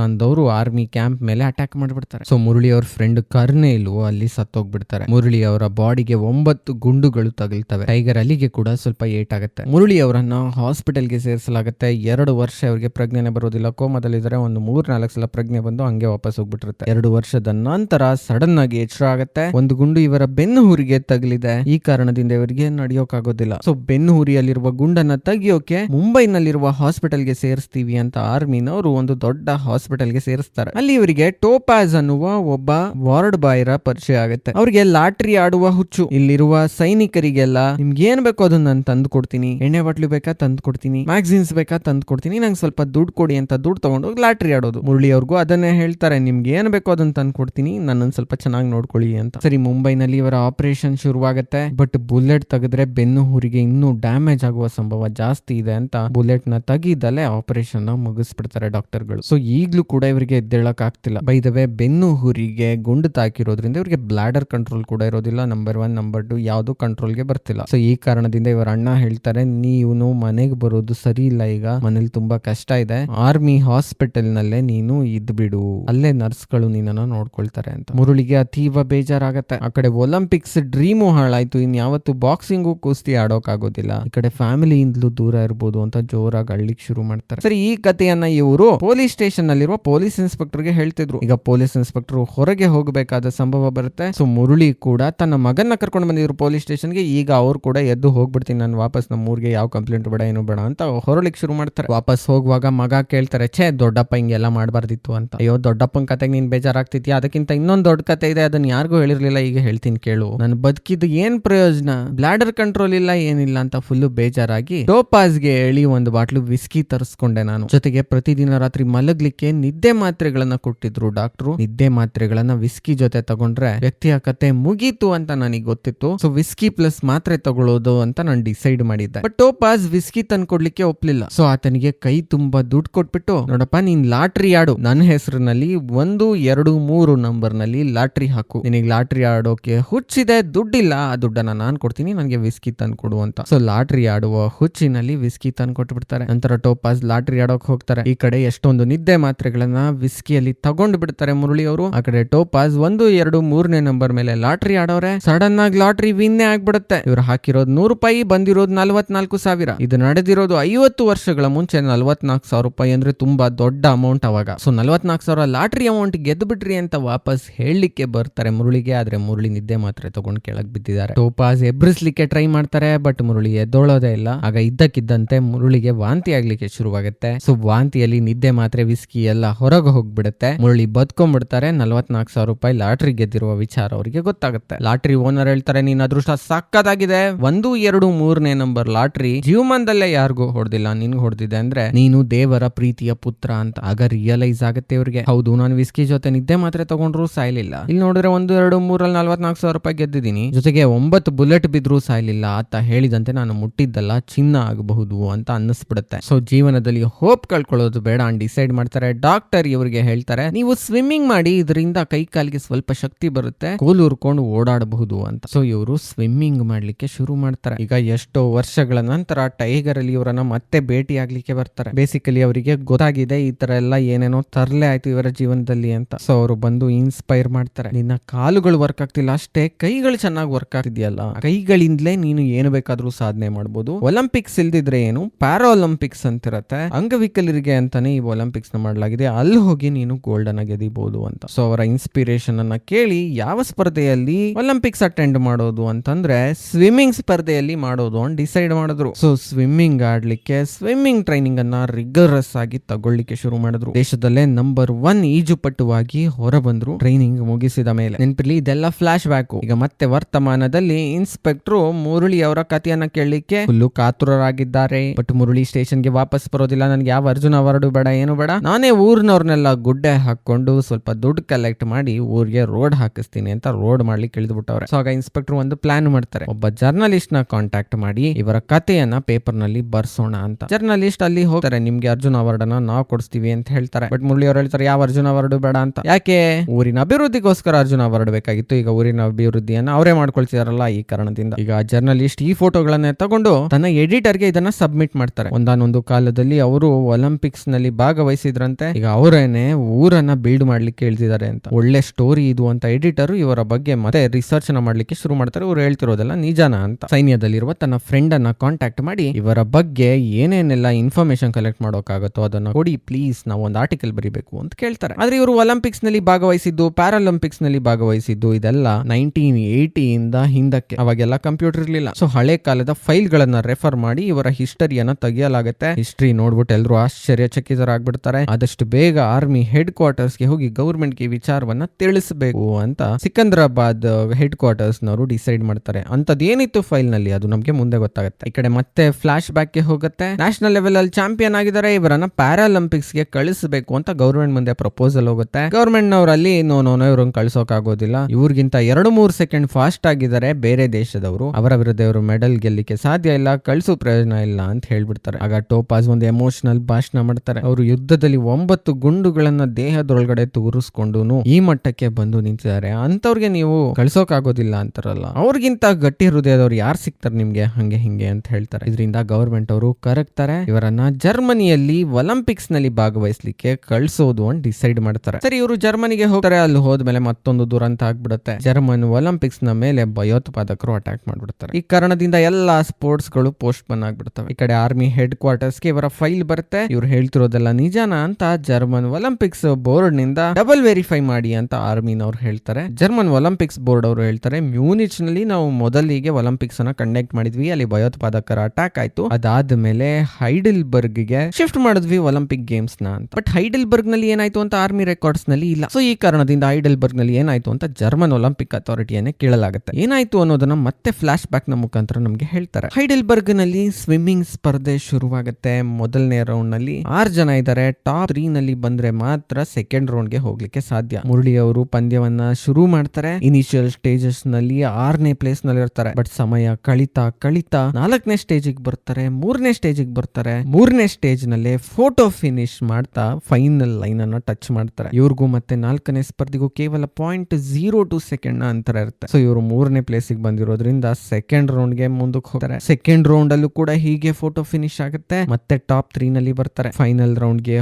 ಪಾಕಿಸ್ತಾನದವರು ಆರ್ಮಿ ಕ್ಯಾಂಪ್ ಮೇಲೆ ಅಟ್ಯಾಕ್ ಮಾಡಿಬಿಡ್ತಾರೆ. ಸೊ ಮುರಳಿ ಅವ್ರ ಫ್ರೆಂಡ್ ಕರ್ನೇಲು ಅಲ್ಲಿ ಸತ್ತೋಗ್ಬಿಡ್ತಾರೆ. ಮುರಳಿ ಅವರ ಬಾಡಿಗೆ ಒಂಬತ್ತು ಗುಂಡುಗಳು ತಗಲ್ತವೆ. ಟೈಗರ್ ಅಲ್ಲಿಗೆ ಕೂಡ ಸ್ವಲ್ಪ ಏಟ್ ಆಗುತ್ತೆ ಮುರಳಿ ಅವರನ್ನ ಹಾಸ್ಪಿಟಲ್ಗೆ ಸೇರಿಸಲಾಗುತ್ತೆ. ಎರಡು ವರ್ಷ ಅವರಿಗೆ ಪ್ರಜ್ಞೆನೆ ಬರೋದಿಲ್ಲ. ಕೋಮದಲ್ಲಿದ್ದಾರೆ. ಒಂದು ಮೂರ್ ನಾಲ್ಕು ಸಲ ಪ್ರಜ್ಞೆ ಬಂದು ಹಂಗೆ ವಾಪಸ್ ಹೋಗ್ಬಿಟ್ಟಿರುತ್ತೆ. ಎರಡು ವರ್ಷದ ನಂತರ ಸಡನ್ ಆಗಿ ಎಚ್ಚರ ಆಗುತ್ತೆ. ಒಂದು ಗುಂಡು ಇವರ ಬೆನ್ನು ಹುರಿಗೆ ತಗಲಿದೆ. ಈ ಕಾರಣದಿಂದ ಇವರಿಗೆ ನಡೆಯೋಕ್ಕಾಗೋದಿಲ್ಲ ಸೊ ಬೆನ್ನು ಹುರಿಯಲ್ಲಿರುವ ಗುಂಡನ್ನ ತೆಗಿಯೋಕೆ ಮುಂಬೈನಲ್ಲಿರುವ ಹಾಸ್ಪಿಟಲ್ಗೆ ಸೇರಿಸ್ತೀವಿ ಅಂತ ಆರ್ಮಿನವರು ಒಂದು ದೊಡ್ಡ ಹಾಸ್ಪಿಟಲ್ಗೆ ಸೇರಿಸ್ತಾರೆ. ಅಲ್ಲಿ ಇವರಿಗೆ ಟೋಪಾಸ್ ಅನ್ನುವ ಒಬ್ಬ ವಾರ್ಡ್ ಬಾಯ್ರ ಪರಿಚಯ ಆಗುತ್ತೆ. ಅವ್ರಿಗೆ ಲಾಟ್ರಿ ಆಡುವ ಹುಚ್ಚು. ಇಲ್ಲಿರುವ ಸೈನಿಕರಿಗೆಲ್ಲ ನಿಮ್ಗೆ ಏನ್ ಬೇಕೋ ಅದನ್ನ ನಾನು ತಂದು ಕೊಡ್ತೀನಿ. ಎಣ್ಣೆ ಬಾಟ್ಲು ಬೇಕಾ ತಂದು ಕೊಡ್ತೀನಿ. ಮ್ಯಾಗ್ಝಿನ್ಸ್ ಬೇಕಾ ತಂದು ಕೊಡ್ತೀನಿ. ನಂಗೆ ಸ್ವಲ್ಪ ದುಡ್ಡು ಕೊಡಿ ಅಂತ ದುಡ್ಡು ತಗೊಂಡು ಲಾಟ್ರಿ ಆಡೋದು. ಮುರಳಿ ಅವ್ರಿಗೂ ಅದನ್ನೇ ಹೇಳ್ತಾರೆ. ನಿಮ್ಗೆ ಏನ್ ಬೇಕೋ ಅದನ್ನ ತಂದು ಕೊಡ್ತೀನಿ. ನನ್ನನ್ನು ಸ್ವಲ್ಪ ಚೆನ್ನಾಗಿ ನೋಡ್ಕೊಳ್ಳಿ ಅಂತ. ಸರಿ, ಮುಂಬೈನಲ್ಲಿ ಇವರ ಆಪರೇಷನ್ ಶುರುವಾಗುತ್ತೆ. ಬಟ್ ಬುಲೆಟ್ ತೆಗೆದ್ರೆ ಬೆನ್ನು ಹುರಿಗೆ ಇನ್ನೂ ಡ್ಯಾಮೇಜ್ ಆಗುವ ಸಂಭವ ಜಾಸ್ತಿ ಇದೆ ಅಂತ ಬುಲೆಟ್ನ ತೆಗೀದಲ್ಲೇ ಆಪರೇಷನ್ನ ಮುಗಿಸ್ಬಿಡ್ತಾರೆ ಡಾಕ್ಟರ್ಗಳು. ಸೊ, ಈಗ್ಲೂ ಕೂಡ ಇವರಿಗೆ ಎದ್ದೇಳಕ್ ಆಗ್ತಿಲ್ಲ. ಬೈದವೆ ಬೆನ್ನು ಹುರಿಗೆ ಗುಂಡು ತಾಕಿರೋದ್ರಿಂದ ಇವರಿಗೆ ಬ್ಲಾಡರ್ ಕಂಟ್ರೋಲ್ ಕೂಡ ಇರೋದಿಲ್ಲ. ನಂಬರ್ ಒನ್ ನಂಬರ್ ಟು ಯಾವುದು ಕಂಟ್ರೋಲ್ಗೆ ಬರ್ತಿಲ್ಲ. ಸೊ ಈ ಕಾರಣದಿಂದ ಇವರ ಅಣ್ಣ ಹೇಳ್ತಾರೆ ನೀವು ಮನೆಗೆ ಬರೋದು ಸರಿ ಇಲ್ಲ ಈಗ. ಮನೇಲಿ ತುಂಬಾ ಕಷ್ಟ ಇದೆ. ಆರ್ಮಿ ಹಾಸ್ಪಿಟಲ್ ನಲ್ಲೇ ನೀನು ಇದ್ ಬಿಡು. ಅಲ್ಲೇ ನರ್ಸ್ಗಳು ನಿನ್ನನ್ನು ನೋಡ್ಕೊಳ್ತಾರೆ ಅಂತ. ಮುರುಳಿಗೆ ಅತೀವ ಬೇಜಾರಾಗತ್ತೆ. ಆ ಕಡೆ ಒಲಿಂಪಿಕ್ಸ್ ಡ್ರೀಮು ಹಾಳಾಯ್ತು. ಇನ್ ಯಾವತ್ತು ಬಾಕ್ಸಿಂಗು ಕುಸ್ತಿ ಆಡೋಕ್ ಆಗೋದಿಲ್ಲ ಈ ಕಡೆ ಫ್ಯಾಮಿಲಿಯಿಂದಲೂ ದೂರ ಇರ್ಬೋದು ಅಂತ ಜೋರಾಗಿ ಅಳ್ಳಿಕ್ ಶುರು ಮಾಡ್ತಾರೆ. ಸರಿ, ಈ ಕಥೆಯನ್ನ ಇವರು ಪೊಲೀಸ್ ಸ್ಟೇಷನ್ ನಲ್ಲಿರುವ ಪೊಲೀಸ್ ಇನ್ಸ್ಪೆಕ್ಟರ್ಗೆ ಹೇಳ್ತಿದ್ರು. ಈಗ ಪೊಲೀಸ್ ಇನ್ಸ್ಪೆಕ್ಟರ್ ಹೊರಗೆ ಹೋಗಬೇಕಾದ ಸಂಭವ ಬರುತ್ತೆ. ಸೊ, ಮುರುಳಿ ಕೂಡ ತನ್ನ ಮಗನ್ನ ಕರ್ಕೊಂಡು ಬಂದಿದ್ರು ಪೊಲೀಸ್ ಸ್ಟೇಷನ್ಗೆ. ಈಗ ಅವ್ರು ಕೂಡ ಎದ್ದು ಹೋಗ್ಬಿಡ್ತೀನಿ. ನಾನು ವಾಪಸ್ ನಮ್ಮ ಊರಿಗೆ ಯಾವ ಕಂಪ್ಲೇಂಟ್ ಬೇಡ, ಏನು ಬೇಡ ಅಂತ ಹೊರಳಿಕ್ ಶುರು ಮಾಡ್ತಾರೆ. ವಾಪಸ್ ಹೋಗುವಾಗ ಮಗ ಕೇಳ್ತಾರೆ, ಛೇ, ದೊಡ್ಡಪ್ಪ ಹಿಂಗೆಲ್ಲ ಮಾಡಬಾರ್ದಿತ್ತು ಅಂತ. ಅಯ್ಯೋ, ದೊಡ್ಡಪ್ಪನ ಕತೆಗೆ ನೀನ್ ಬೇಜಾರಾಗ್ತಿದ್ಯಾ? ಅದಕ್ಕಿಂತ ಇನ್ನೊಂದು ದೊಡ್ಡ ಕತೆ ಇದೆ. ಅದನ್ನ ಯಾರಿಗೂ ಹೇಳಿರ್ಲಿಲ್ಲ. ಈಗ ಹೇಳ್ತೀನಿ ಕೇಳು. ನಾನು ಬದುಕಿದ್ದು ಏನ್ ಪ್ರಯೋಜನ? ಬ್ಲಾಡರ್ ಕಂಟ್ರೋಲ್ ಇಲ್ಲ, ಏನಿಲ್ಲ ಅಂತ ಫುಲ್ ಬೇಜಾರಾಗಿ ಟೋಪಾಸ್ಗೆ ಹೇಳಿ ಒಂದು ಬಾಟ್ಲು ವಿಸ್ಕಿ ತರಿಸ್ಕೊಂಡೆ ನಾನು. ಜೊತೆಗೆ ಪ್ರತಿದಿನ ರಾತ್ರಿ ಮಲಗ್ಲಿಕ್ಕೆ ನಿದ್ದೆ ಮಾತ್ರೆಗಳನ್ನ ಕೊಟ್ಟಿದ್ರು ಡಾಕ್ಟ್ರು. ನಿದ್ದೆ ಮಾತ್ರೆಗಳನ್ನ ವಿಸ್ಕಿ ಜೊತೆ ತಗೊಂಡ್ರೆ ವ್ಯಕ್ತಿಯ ಕತೆ ಮುಗೀತು ಅಂತ ನನಗೆ ಗೊತ್ತಿತ್ತು. ಸೊ ವಿಸ್ಕಿ ಪ್ಲಸ್ ಮಾತ್ರೆ ತಗೊಳ್ಳೋದು ಅಂತ ನಾನು ಡಿಸೈಡ್ ಮಾಡಿದ್ದೆ. ಬಟ್ ಟೋಪಾಸ್ ವಿಸ್ಕಿ ತಂದ್ಕೊಡ್ಲಿಕ್ಕೆ ಒಪ್ಲಿಲ್ಲ. ಸೊ ಆತನಿಗೆ ಕೈ ತುಂಬಾ ದುಡ್ಡು ಕೊಟ್ಬಿಟ್ಟು, ನೋಡಪ್ಪ, ನೀನ್ ಲಾಟ್ರಿ ಆಡು. ನನ್ನ ಹೆಸರಿನಲ್ಲಿ ಒಂದು, ಎರಡು, ಮೂರು ನಂಬರ್ನಲ್ಲಿ ಲಾಟ್ರಿ ಹಾಕು. ನಿನಗೆ ಲಾಟ್ರಿ ಆಡೋಕೆ ಹುಚ್ಚಿದೆ, ದುಡ್ಡಿಲ್ಲ, ಆ ದುಡ್ಡನ್ನ ನಾನ್ ಕೊಡ್ತೀನಿ, ನನಗೆ ವಿಸ್ಕಿ ತಂದು ಕೊಡು ಅಂತ. ಸೊ ಲಾಟ್ರಿ ಆಡುವ ಹುಚ್ಚಿನಲ್ಲಿ ವಿಸ್ಕಿ ತಂದು ಕೊಟ್ಬಿಡ್ತಾರೆ. ನಂತರ ಟೋಪಾಸ್ ಲಾಟ್ರಿ ಆಡೋಕ್ ಹೋಗ್ತಾರೆ. ಈ ಕಡೆ ಎಷ್ಟೊಂದು ನಿದ್ದೆ ಮಾತ್ರೆಗಳನ್ನ ವಿಸ್ಕಿಯಲ್ಲಿ ತಗೊಂಡು ಬಿಡ್ತಾರೆ ಮುರಳಿ ಅವರು. ಆ ಕಡೆ ಟೋಪಾಸ್ ಒಂದು, ಎರಡು, ಮೂರನೇ ನಂಬರ್ ಮೇಲೆ ಲಾಟ್ರಿ ಆಡೋರೆ. ಸಡನ್ ಆಗಿ ಲಾಟ್ರಿ ವಿನ್ನೇ ಆಗ್ಬಿಡುತ್ತೆ. ಇವ್ರು ಹಾಕಿರೋದು ನೂರು ರೂಪಾಯಿ, ಬಂದಿರೋದು ನಲ್ವತ್ನಾಲ್ಕು ಸಾವಿರ. ಇದು ನಡೆದಿರೋದು ಐವತ್ತು ವರ್ಷಗಳ ಮುಂಚೆ ನಲ್ವತ್ನಾಲ್ಕು ಸಾವಿರ ರೂಪಾಯಿ ಅಂದ್ರೆ ತುಂಬಾ ದೊಡ್ಡ ಅಮೌಂಟ್ ಅವಾಗ. ಸೊ ನಲ್ವತ್ನಾಲ್ಕು ಸಾವಿರ ಲಾಟ್ರಿ ಅಮೌಂಟ್ ಗೆದ್ದು ಬಿಟ್ರಿ ಅಂತ ವಾಪಸ್ ಹೇಳಲಿಕ್ಕೆ ಬರ್ತಾರೆ ಮುರುಳಿಗೆ. ಆದ್ರೆ ಮುರುಳಿ ನಿದ್ದೆ ಮಾತ್ರ ತಗೊಂಡು ಕೆಳಗ್ ಬಿದ್ದಿದ್ದಾರೆ. ಟೋಪಾಸ್ ಎಬ್ರಿಸ್ಲಿಕ್ಕೆ ಟ್ರೈ ಮಾಡ್ತಾರೆ ಬಟ್ ಮುರುಳಿ ಎದ್ದೋಳೋದೇ ಇಲ್ಲ. ಆಗ ಇದ್ದಕ್ಕಿದ್ದಂತೆ ಮುರುಳಿಗೆ ವಾಂತಿ ಆಗ್ಲಿಕ್ಕೆ ಶುರುವಾಗುತ್ತೆ. ಸೊ ವಾಂತಿಯಲ್ಲಿ ನಿದ್ದೆ ಮಾತ್ರೆ, ವಿಸ್ಕಿ ಎಲ್ಲ ಹೊರಗೆ ಹೋಗ್ಬಿಡುತ್ತೆ. ಮುರಳಿ ಬದ್ಕೊಂಡ್ಬಿಡ್ತಾರೆ. ನಲ್ವತ್ನಾಲ್ಕು ಸಾವಿರ ರೂಪಾಯಿ ಲಾಟ್ರಿ ಗೆದ್ದಿರುವ ವಿಚಾರ ಅವರಿಗೆ ಗೊತ್ತಾಗುತ್ತೆ. ಲಾಟ್ರಿ ಓನರ್ ಹೇಳ್ತಾರೆ ನೀನ್ ಅದೃಷ್ಟ ಸಕ್ಕದಾಗಿದೆ ಒಂದು, ಎರಡು, ಮೂರನೇ ನಂಬರ್ ಲಾಟ್ರಿ ಜೀವಮಾನದಲ್ಲೇ ಯಾರಿಗೂ ಹೊಡೆದಿಲ್ಲ. ನಿನ್ಗೆ ಹೊಡೆದಿದೆ ಅಂದ್ರೆ ನೀನು ದೇವರ ಪ್ರೀತಿಯ ಪುತ್ರ ಅಂತ. ಆಗ ರಿಯಲೈಸ್ ಆಗುತ್ತೆ ಇವ್ರಿಗೆ. ಹೌದು, ನಾನು ವಿಸ್ಕಿ ಜೊತೆ ನಿದ್ದೆ ಮಾತ್ರ ತಗೊಂಡ್ರು ಸಾಯ್ಲಿಲ್ಲ. ಇಲ್ಲಿ ನೋಡಿದ್ರೆ ಒಂದು, ಎರಡು ಮೂರಲ್ಲಿ ನಲ್ವತ್ನಾಲ್ಕು ಸಾವಿರ ರೂಪಾಯಿ ಗೆದ್ದಿದ್ದೀನಿ. ಜೊತೆಗೆ ಒಂಬತ್ತು ಬುಲೆಟ್ ಬಿದ್ರು ಸಾಯ್ಲಿಲ್ಲ. ಆತ ಹೇಳಿದಂತೆ ನಾನು ಮುಟ್ಟಿದ್ದಲ್ಲ ಚಿನ್ನ ಆಗಬಹುದು ಅಂತ ಅನ್ನಿಸ್ಬಿಡುತ್ತೆ. ಸೊ ಜೀವನದಲ್ಲಿ ಹೋಪ್ ಕಳ್ಕೊಳ್ಳೋದು ಬೇಡ. ಅಂಡ್ ಡಿಸೈಡ್ ಮಾಡ್ತಾರೆ ಡಾಕ್ಟರ್ ಇವರಿಗೆ ಹೇಳ್ತಾರೆ, ನೀವು ಸ್ವಿಮ್ಮಿಂಗ್ ಮಾಡಿ, ಇದರಿಂದ ಕೈ ಕಾಲಿಗೆ ಸ್ವಲ್ಪ ಶಕ್ತಿ ಬರುತ್ತೆ, ಕೋಲು ಉರ್ಕೊಂಡು ಓಡಾಡಬಹುದು ಅಂತ. ಸೊ ಇವರು ಸ್ವಿಮ್ಮಿಂಗ್ ಮಾಡ್ಲಿಕ್ಕೆ ಶುರು ಮಾಡ್ತಾರೆ. ಈಗ ಎಷ್ಟೋ ವರ್ಷಗಳ ನಂತರ ಟೈಗರ್ ಅಲ್ಲಿ ಇವರನ್ನ ಮತ್ತೆ ಭೇಟಿ ಆಗ್ಲಿಕ್ಕೆ ಬರ್ತಾರೆ. ಬೇಸಿಕಲಿ ಅವರಿಗೆ ಗೊತ್ತಾಗಿದೆ, ಈ ತರ ಎಲ್ಲ ಏನೇನೋ ತರಲೆ ಆಯ್ತು ಇವರ ಜೀವನದಲ್ಲಿ ಅಂತ. ಸೊ ಅವರು ಬಂದು ಇನ್ಸ್ಪೈರ್ ಮಾಡ್ತಾರೆ. ನಿನ್ನ ಕಾಲುಗಳು ವರ್ಕ್ ಆಗ್ತಿಲ್ಲ, ಅಷ್ಟೇ ಕೈಗಳು ಚೆನ್ನಾಗಿ ವರ್ಕ್ ಆಗ್ತಿದೆಯಲ್ಲ? ಕೈಗಳಿಂದಲೇ ನೀನು ಏನು ಬೇಕಾದ್ರೂ ಸಾಧನೆ ಮಾಡಬಹುದು ಒಲಿಂಪಿಕ್ಸ್ ಇಲ್ದಿದ್ರೆ ಏನು? ಪ್ಯಾರಾ ಒಲಿಂಪಿಕ್ಸ್ ಅಂತಿರತ್ತೆ. ಅಂಗವಿಕಲರಿಗೆ ಅಂತಾನೆ ಈ ಒಲಿಂಪಿಕ್ಸ್ನ ಮಾಡಲಾಗಿದೆ ಅಲ್ಲಿ ಹೋಗಿ ನೀನು ಗೋಲ್ಡ್ ಅನ್ನ ಗೆದಿಬಹುದು ಅಂತ. ಸೊ ಅವರ ಇನ್ಸ್ಪಿರೇಷನ್ ಅನ್ನ ಕೇಳಿ ಯಾವ ಸ್ಪರ್ಧೆಯಲ್ಲಿ ಒಲಿಂಪಿಕ್ಸ್ ಅಟೆಂಡ್ ಮಾಡೋದು ಅಂತಂದ್ರೆ ಸ್ವಿಮ್ಮಿಂಗ್ ಸ್ಪರ್ಧೆಯಲ್ಲಿ ಮಾಡೋದು ಅಂತ ಡಿಸೈಡ್ ಮಾಡಿದ್ರು. ಸೊ ಸ್ವಿಮ್ಮಿಂಗ್ ಆಡ್ಲಿಕ್ಕೆ ಸ್ವಿಮ್ಮಿಂಗ್ ಟ್ರೈನಿಂಗ್ ಅನ್ನ ರಿಗರಸ್ ಆಗಿ ತಗೊಳ್ಳಿಕ್ಕೆ ಶುರು ಮಾಡಿದ್ರು. ದೇಶದಲ್ಲೇ ನಂಬರ್ ಒನ್ ಈಜುಪಟುವಾಗಿ ಹೊರ ಬಂದ್ರು ಟ್ರೈನಿಂಗ್ ಮುಗಿಸಿದ ಮೇಲೆ ನೆನಪಿರ್ಲಿ, ಇದೆಲ್ಲ ಫ್ಲಾಶ್ ಬ್ಯಾಕ್ ಈಗ ಮತ್ತೆ ವರ್ತಮಾನದಲ್ಲಿ ಇನ್ಸ್ಪೆಕ್ಟರ್ ಮುರುಳಿ ಅವರ ಕಥೆಯನ್ನ ಕೇಳಲಿಕ್ಕೆ ಫುಲ್ಲು ಕಾತುರರಾಗಿದ್ದಾರೆ. ಬಟ್ ಸ್ಟೇಷನ್ ಸ್ಟೇಷನ್ಗೆ ವಾಪಸ್ ಬರೋದಿಲ್ಲ. ನನ್ಗೆ ಯಾವ ಅರ್ಜುನ ಅವಾರ್ಡು ಬೇಡ, ಏನು ಬೇಡ. ನಾನೇ ಊರಿನವ್ರನ್ನೆಲ್ಲ ಗುಡ್ಡೆ ಹಾಕೊಂಡು ಸ್ವಲ್ಪ ದುಡ್ಡು ಕಲೆಕ್ಟ್ ಮಾಡಿ ಊರಿಗೆ ರೋಡ್ ಹಾಕಿಸ್ತೀನಿ ಅಂತ ರೋಡ್ ಮಾಡ್ಲಿಕ್ಕೆ ಇಳಿದ್ಬಿಟ್ಟವ್ರೆ. ಸೊ ಆಗ ಇನ್ಸ್ಪೆಕ್ಟರ್ ಒಂದು ಪ್ಲಾನ್ ಮಾಡ್ತಾರೆ. ಒಬ್ಬ ಜರ್ನಲಿಸ್ಟ್ನ ಕಾಂಟ್ಯಾಕ್ಟ್ ಮಾಡಿ ಇವರ ಕಥೆಯನ್ನ ಪೇಪರ್ನಲ್ಲಿ ಬರ್ಸೋಣ ಅಂತ. ಜರ್ನಲಿಸ್ಟ್ ಅಲ್ಲಿ ಹೋಗ್ತಾರೆ, ನಿಮ್ಗೆ ಅರ್ಜುನ್ ಅವಾರ್ಡ್ ಅನ್ನ ನಾವು ಕೊಡಿಸ್ತೀವಿ ಅಂತ ಹೇಳ್ತಾರೆ. ಬಟ್ ಮುರಳಿ ಅವ್ರು ಹೇಳ್ತಾರೆ, ಯಾವ ಅರ್ಜುನ್ ಅವಾರ್ಡ್ ಬೇಡ ಅಂತ. ಯಾಕೆ? ಊರಿನ ಅಭಿವೃದ್ಧಿಗೋಸ್ಕರ ಅರ್ಜುನ್ ಅವಾರ್ಡ್ ಬೇಕಾಗಿತ್ತು. ಈಗ ಊರಿನ ಅಭಿವೃದ್ಧಿಯನ್ನ ಅವರೇ ಮಾಡ್ಕೊಳ್ತಿದಾರಲ್ಲ ಈ ಕಾರಣದಿಂದ. ಈಗ ಜರ್ನಲಿಸ್ಟ್ ಈ ಫೋಟೋಗಳನ್ನ ತಗೊಂಡು ತನ್ನ ಎಡಿಟರ್ಗೆ ಇದನ್ನ ಸಬ್ಮಿಟ್ ಮಾಡ್ತಾರೆ. ಒಂದಾನೊಂದು ಕಾಲದಲ್ಲಿ ಅವರು ಒಲಿಂಪಿಕ್ಸ್ನಲ್ಲಿ ಭಾಗವಹಿಸಿದ್ರಂತೆ. ಈಗ ಅವರೇನೆ ಊರನ್ನ ಬಿಲ್ಡ್ ಮಾಡ್ಲಿಕ್ಕೆ ಹೇಳ್ತಿದ್ದಾರೆ ಅಂತ. ಒಳ್ಳೆ ಸ್ಟೋರಿ ಇದು ಅಂತ ಎಡಿಟರ್ ಇವರ ಬಗ್ಗೆ ಮತ್ತೆ ರಿಸರ್ಚ್ನ ಮಾಡ್ಲಿಕ್ಕೆ ಶುರು ಮಾಡ್ತಾರೆ. ಇವರು ಹೇಳ್ತಿರೋದೆಲ್ಲ ನಿಜಾನ ಅಂತ. ಸೈನ್ಯದಲ್ಲಿರುವ ತನ್ನ ಫ್ರೆಂಡ್ ಅನ್ನ ಕಾಂಟ್ಯಾಕ್ಟ್ ಮಾಡಿ ಇವರ ಬಗ್ಗೆ ಏನೇನೆಲ್ಲ ಇನ್ಫಾರ್ಮೇಶನ್ ಕಲೆಕ್ಟ್ ಮಾಡೋಕ್ಕಾಗತ್ತೋ ಅದನ್ನ ಕೊಡಿ ಪ್ಲೀಸ್ ನಾವು ಒಂದು ಆರ್ಟಿಕಲ್ ಬರಿಬೇಕು ಅಂತ ಕೇಳ್ತಾರೆ. ಆದ್ರೆ ಇವರು ಒಲಿಂಪಿಕ್ಸ್ನಲ್ಲಿ ಭಾಗವಹಿಸಿದ್ದು ಪ್ಯಾರಾಲಿಂಪಿಕ್ಸ್ನಲ್ಲಿ ಭಾಗವಹಿಸಿದ್ದು ಇದೆಲ್ಲ ನೈನ್ಟೀನ್ ಇಂದ ಹಿಂದಕ್ಕೆ. ಅವಾಗೆಲ್ಲ ಕಂಪ್ಯೂಟರ್ ಇರಲಿಲ್ಲ. ಸೊ ಹಳೆ ಕಾಲದ ಫೈಲ್ ಗಳನ್ನ ರೆಫರ್ ಮಾಡಿ ಇವರ ಹಿಸ್ಟರಿಯನ್ನ ತೆಗೆಯಲಾಗುತ್ತೆ. ಹಿಸ್ಟ್ರಿ ನೋಡ್ಬಿಟ್ಟು ಎಲ್ಲರೂ ಆಶ್ಚರ್ಯಚಕಿತರಾಗ್ಬಿಡ್ತಾರೆ. ಆದಷ್ಟು ಬೇಗ ಆರ್ಮಿ ಹೆಡ್ ಕ್ವಾರ್ಟರ್ಸ್ಗೆ ಹೋಗಿ ಗೌರ್ಮೆಂಟ್ಗೆ ವಿಚಾರವನ್ನ ತಿಳಿಸಬೇಕು ಅಂತ ಸಿಕಂದ್ರಾಬಾದ್ ಹೆಡ್ ಕ್ವಾರ್ಟರ್ಸ್ ನವರು ಡಿಸೈಡ್ ಮಾಡ್ತಾರೆ. ಅಂತದ್ ಏನಿತ್ತು ಫೈಲ್ನಲ್ಲಿ ಅದು ನಮ್ಗೆ ಮುಂದೆ ಗೊತ್ತಾಗುತ್ತೆ. ಈ ಕಡೆ ಮತ್ತೆ ಫ್ಲಾಶ್ ಬ್ಯಾಕ್ಗೆ ಹೋಗುತ್ತೆ. ನ್ಯಾಷನಲ್ ಲೆವೆಲ್ ಅಲ್ಲಿ ಚಾಂಪಿಯನ್ ಆಗಿದ್ದಾರೆ. ಇವರನ್ನ ಪ್ಯಾರಾಲಿಂಪಿಕ್ಸ್ಗೆ ಕಳಿಸಬೇಕು ಅಂತ ಗೌರ್ಮೆಂಟ್ ಮುಂದೆ ಪ್ರಪೋಸಲ್ ಹೋಗುತ್ತೆ. ಗೌರ್ಮೆಂಟ್ ನವರಲ್ಲಿ ನೋ ನೋ, ಇವ್ರನ್ನ ಕಳ್ಸೋಕ್ ಆಗೋದಿಲ್ಲ ಇವ್ರಿಗಿಂತ ಎರಡು, ಮೂರು ಸೆಕೆಂಡ್ ಫಾಸ್ಟ್ ಆಗಿದ್ದಾರೆ ಬೇರೆ ದೇಶದವರು. ಅವರ ವಿರುದ್ಧ ಇವರು ಮೆಡಲ್ ಗೆಲ್ಲಿಕ್ಕೆ ಸಾಧ್ಯ ಇಲ್ಲ, ಕಳಿಸೋ ಪ್ರಯೋಜನ ಇಲ್ಲ ಅಂತ ಹೇಳ್ಬಿಡ್ತಾರೆ. ಆಗ ಟೋಪಾಸ್ ಒಂದು ಎಮೋಷನಲ್ ಭಾಷಣ ಮಾಡ್ತಾರೆ. ಅವರು ಯುದ್ಧದಲ್ಲಿ ಒಂಬತ್ತು ಗುಂಡುಗಳನ್ನ ದೇಹದೊಳಗಡೆ ತೂರಿಸ್ಕೊಂಡು ಈ ಮಟ್ಟಕ್ಕೆ ಬಂದು ನಿಂತಿದ್ದಾರೆ. ಅಂತವ್ರಿಗೆ ನೀವು ಕಳ್ಸೋಕ್ ಆಗೋದಿಲ್ಲ ಅಂತಾರಲ್ಲ. ಅವ್ರಿಗಿಂತ ಗಟ್ಟಿ ಹೃದಯದವ್ರು ಯಾರು ಸಿಗ್ತಾರೆ ನಿಮ್ಗೆ? ಹಂಗೆ ಹಿಂಗೆ ಅಂತ ಹೇಳ್ತಾರೆ. ಇದರಿಂದ ಗವರ್ಮೆಂಟ್ ಅವರು ಕರಗ್ತಾರೆ. ಇವರನ್ನ ಜರ್ಮನಿಯಲ್ಲಿ ಒಲಿಂಪಿಕ್ಸ್ನಲ್ಲಿ ಭಾಗವಹಿಸಲಿಕ್ಕೆ ಕಳ್ಸೋದು ಅಂತ ಡಿಸೈಡ್ ಮಾಡ್ತಾರೆ. ಸರಿ, ಇವರು ಜರ್ಮನಿಗೆ ಹೋಗ್ತಾರೆ. ಅಲ್ಲಿ ಹೋದ್ಮೇಲೆ ಮತ್ತೊಂದು ದುರಂತ ಆಗ್ಬಿಡುತ್ತೆ. ಜರ್ಮನ್ ಒಲಿಂಪಿಕ್ಸ್ನ ಮೇಲೆ ಭಯೋತ್ಪಾದಕರು ಅಟ್ಯಾಕ್ ಮಾಡ್ಬಿಡ್ತಾರೆ. ಈ ಕಾರಣದಿಂದ ಎಲ್ಲಾ ಸ್ಪೋರ್ಟ್ಸ್ಗಳು ಪೋಸ್ಟ್ ಬನ್ ಆಗ್ಬಿಡ್ತವೆ. ಈ ಕಡೆ ಆರ್ಮಿ ಹೆಡ್ ಕ್ವಾರ್ಟರ್ಸ್ಗೆ ಇವರ ಫೈಲ್ ಬರುತ್ತೆ. ಇವ್ರು ಹೇಳ್ತಿರೋದೆಲ್ಲ ನಿಜಾನ ಅಂತ ಜರ್ಮನ್ ಒಲಿಂಪಿಕ್ಸ್ ಬೋರ್ಡ್ನಿಂದ ಡಬಲ್ ವೆರಿಫೈ ಮಾಡಿ ಅಂತ ಆರ್ಮಿನ್ ಆರ್ಮಿನವ್ರು ಹೇಳ್ತಾರೆ. ಜರ್ಮನ್ ಒಲಿಂಪಿಕ್ಸ್ ಬೋರ್ಡ್ ಅವರು ಹೇಳ್ತಾರೆ ಮ್ಯೂನಿಚ್ನಲ್ಲಿ ನಾವು ಮೊದಲಿಗೆ ಒಲಿಂಪಿಕ್ಸ್ ಅನ್ನ ಕಂಡಕ್ಟ್ ಮಾಡಿದ್ವಿ, ಅಲ್ಲಿ ಭಯೋತ್ಪಾದಕರ ಅಟ್ಯಾಕ್ ಆಯ್ತು. ಅದಾದ್ಮೇಲೆ ಹೈಡಲ್ಬರ್ಗ್ಗೆ ಶಿಫ್ಟ್ ಮಾಡಿದ್ವಿ ಒಲಿಂಪಿಕ್ ಗೇಮ್ಸ್ನ ಅಂತ. ಬಟ್ ಹೈಡಲ್ಬರ್ಗ್ನಲ್ಲಿ ಏನಾಯ್ತು ಅಂತ ಆರ್ಮಿ ರೆಕಾರ್ಡ್ಸ್ನಲ್ಲಿ ಇಲ್ಲ. ಸೊ ಈ ಕಾರಣದಿಂದ ಹೈಡಲ್ಬರ್ಗ್ನಲ್ಲಿ ಏನಾಯ್ತು ಅಂತ ಜರ್ಮನ್ ಒಲಿಂಪಿಕ್ ಅಥಾರಿಟಿಯನ್ನೇ ಕೇಳಲಾಗುತ್ತೆ. ಏನಾಯ್ತು ಅನ್ನೋದನ್ನ ಮತ್ತೆ ಫ್ಲಾಶ್ ಬ್ಯಾಕ್ನ ಮುಖಾಂತರ ನಮ್ಗೆ ಹೇಳ್ತಾರೆ. ಹೈಡಲ್ಬರ್ಗ್ನಲ್ಲಿ ಸ್ವಿಮ್ಮಿಂಗ್ ಸ್ಪರ್ಧೆ ಶುರುವಾಗುತ್ತೆ. ಮೊದಲನೇ ರೌಂಡ್ನಲ್ಲಿ ಆರ್ ಜನ ಇದ್ದಾರೆ. ಟಾಪ್ ನಲ್ಲಿ ಬಂದ್ರೆ ಮಾತ್ರ ಸೆಕೆಂಡ್ ರೌಂಡ್ಗೆ ಹೋಗ್ಲಿಕ್ಕೆ ಸಾಧ್ಯ. ಮುರಳಿ ಅವರು ಪಂದ್ಯವನ್ನ ಶುರು ಮಾಡ್ತಾರೆ. ಇನಿಷಿಯಲ್ ಸ್ಟೇಜಸ್ನಲ್ಲಿ ಆರನೇ ಪ್ಲೇಸ್ನಲ್ಲಿ ಇರ್ತಾರೆ ಬಟ್ ಸಮಯ ಕಳಿತಾ ಕಳಿತಾ ನಾಲ್ಕನೇ ಸ್ಟೇಜ್ ಬರ್ತಾರೆ, ಮೂರನೇ ಸ್ಟೇಜ್ ಬರ್ತಾರೆ, ಮೂರನೇ ಸ್ಟೇಜ್ನಲ್ಲಿ ಫೋಟೋ ಫಿನಿಶ್ ಮಾಡ್ತಾ ಫೈನಲ್ ಲೈನ್ ಅನ್ನ ಟಚ್ ಮಾಡ್ತಾರೆ. ಇವ್ರಿಗೂ ಮತ್ತೆ ನಾಲ್ಕನೇ ಸ್ಪರ್ಧಿಗೂ ಕೇವಲ ಪಾಯಿಂಟ್ ಜೀರೋ ಟು ಸೆಕೆಂಡ್ನ ಅಂತರ ಇರುತ್ತೆ. ಸೊ ಇವರು ಮೂರನೇ ಪ್ಲೇಸ್ ಬಂದಿರೋದ್ರಿಂದ ಸೆಕೆಂಡ್ ರೌಂಡ್ಗೆ ಮುಂದಕ್ಕೆ ಹೋಗ್ತಾರೆ. ಸೆಕೆಂಡ್ ರೌಂಡ್ ಅಲ್ಲೂ ಕೂಡ ಹೀಗೆ ಫೋಟೋ ಫಿನಿಶ್ ಆಗುತ್ತೆ. ಮತ್ತೆ ಟಾಪ್ ತ್ರೀ ನಲ್ಲಿ ಬರ್ತಾರೆ. ಫೈನಲ್ ರೌಂಡ್ಗೆ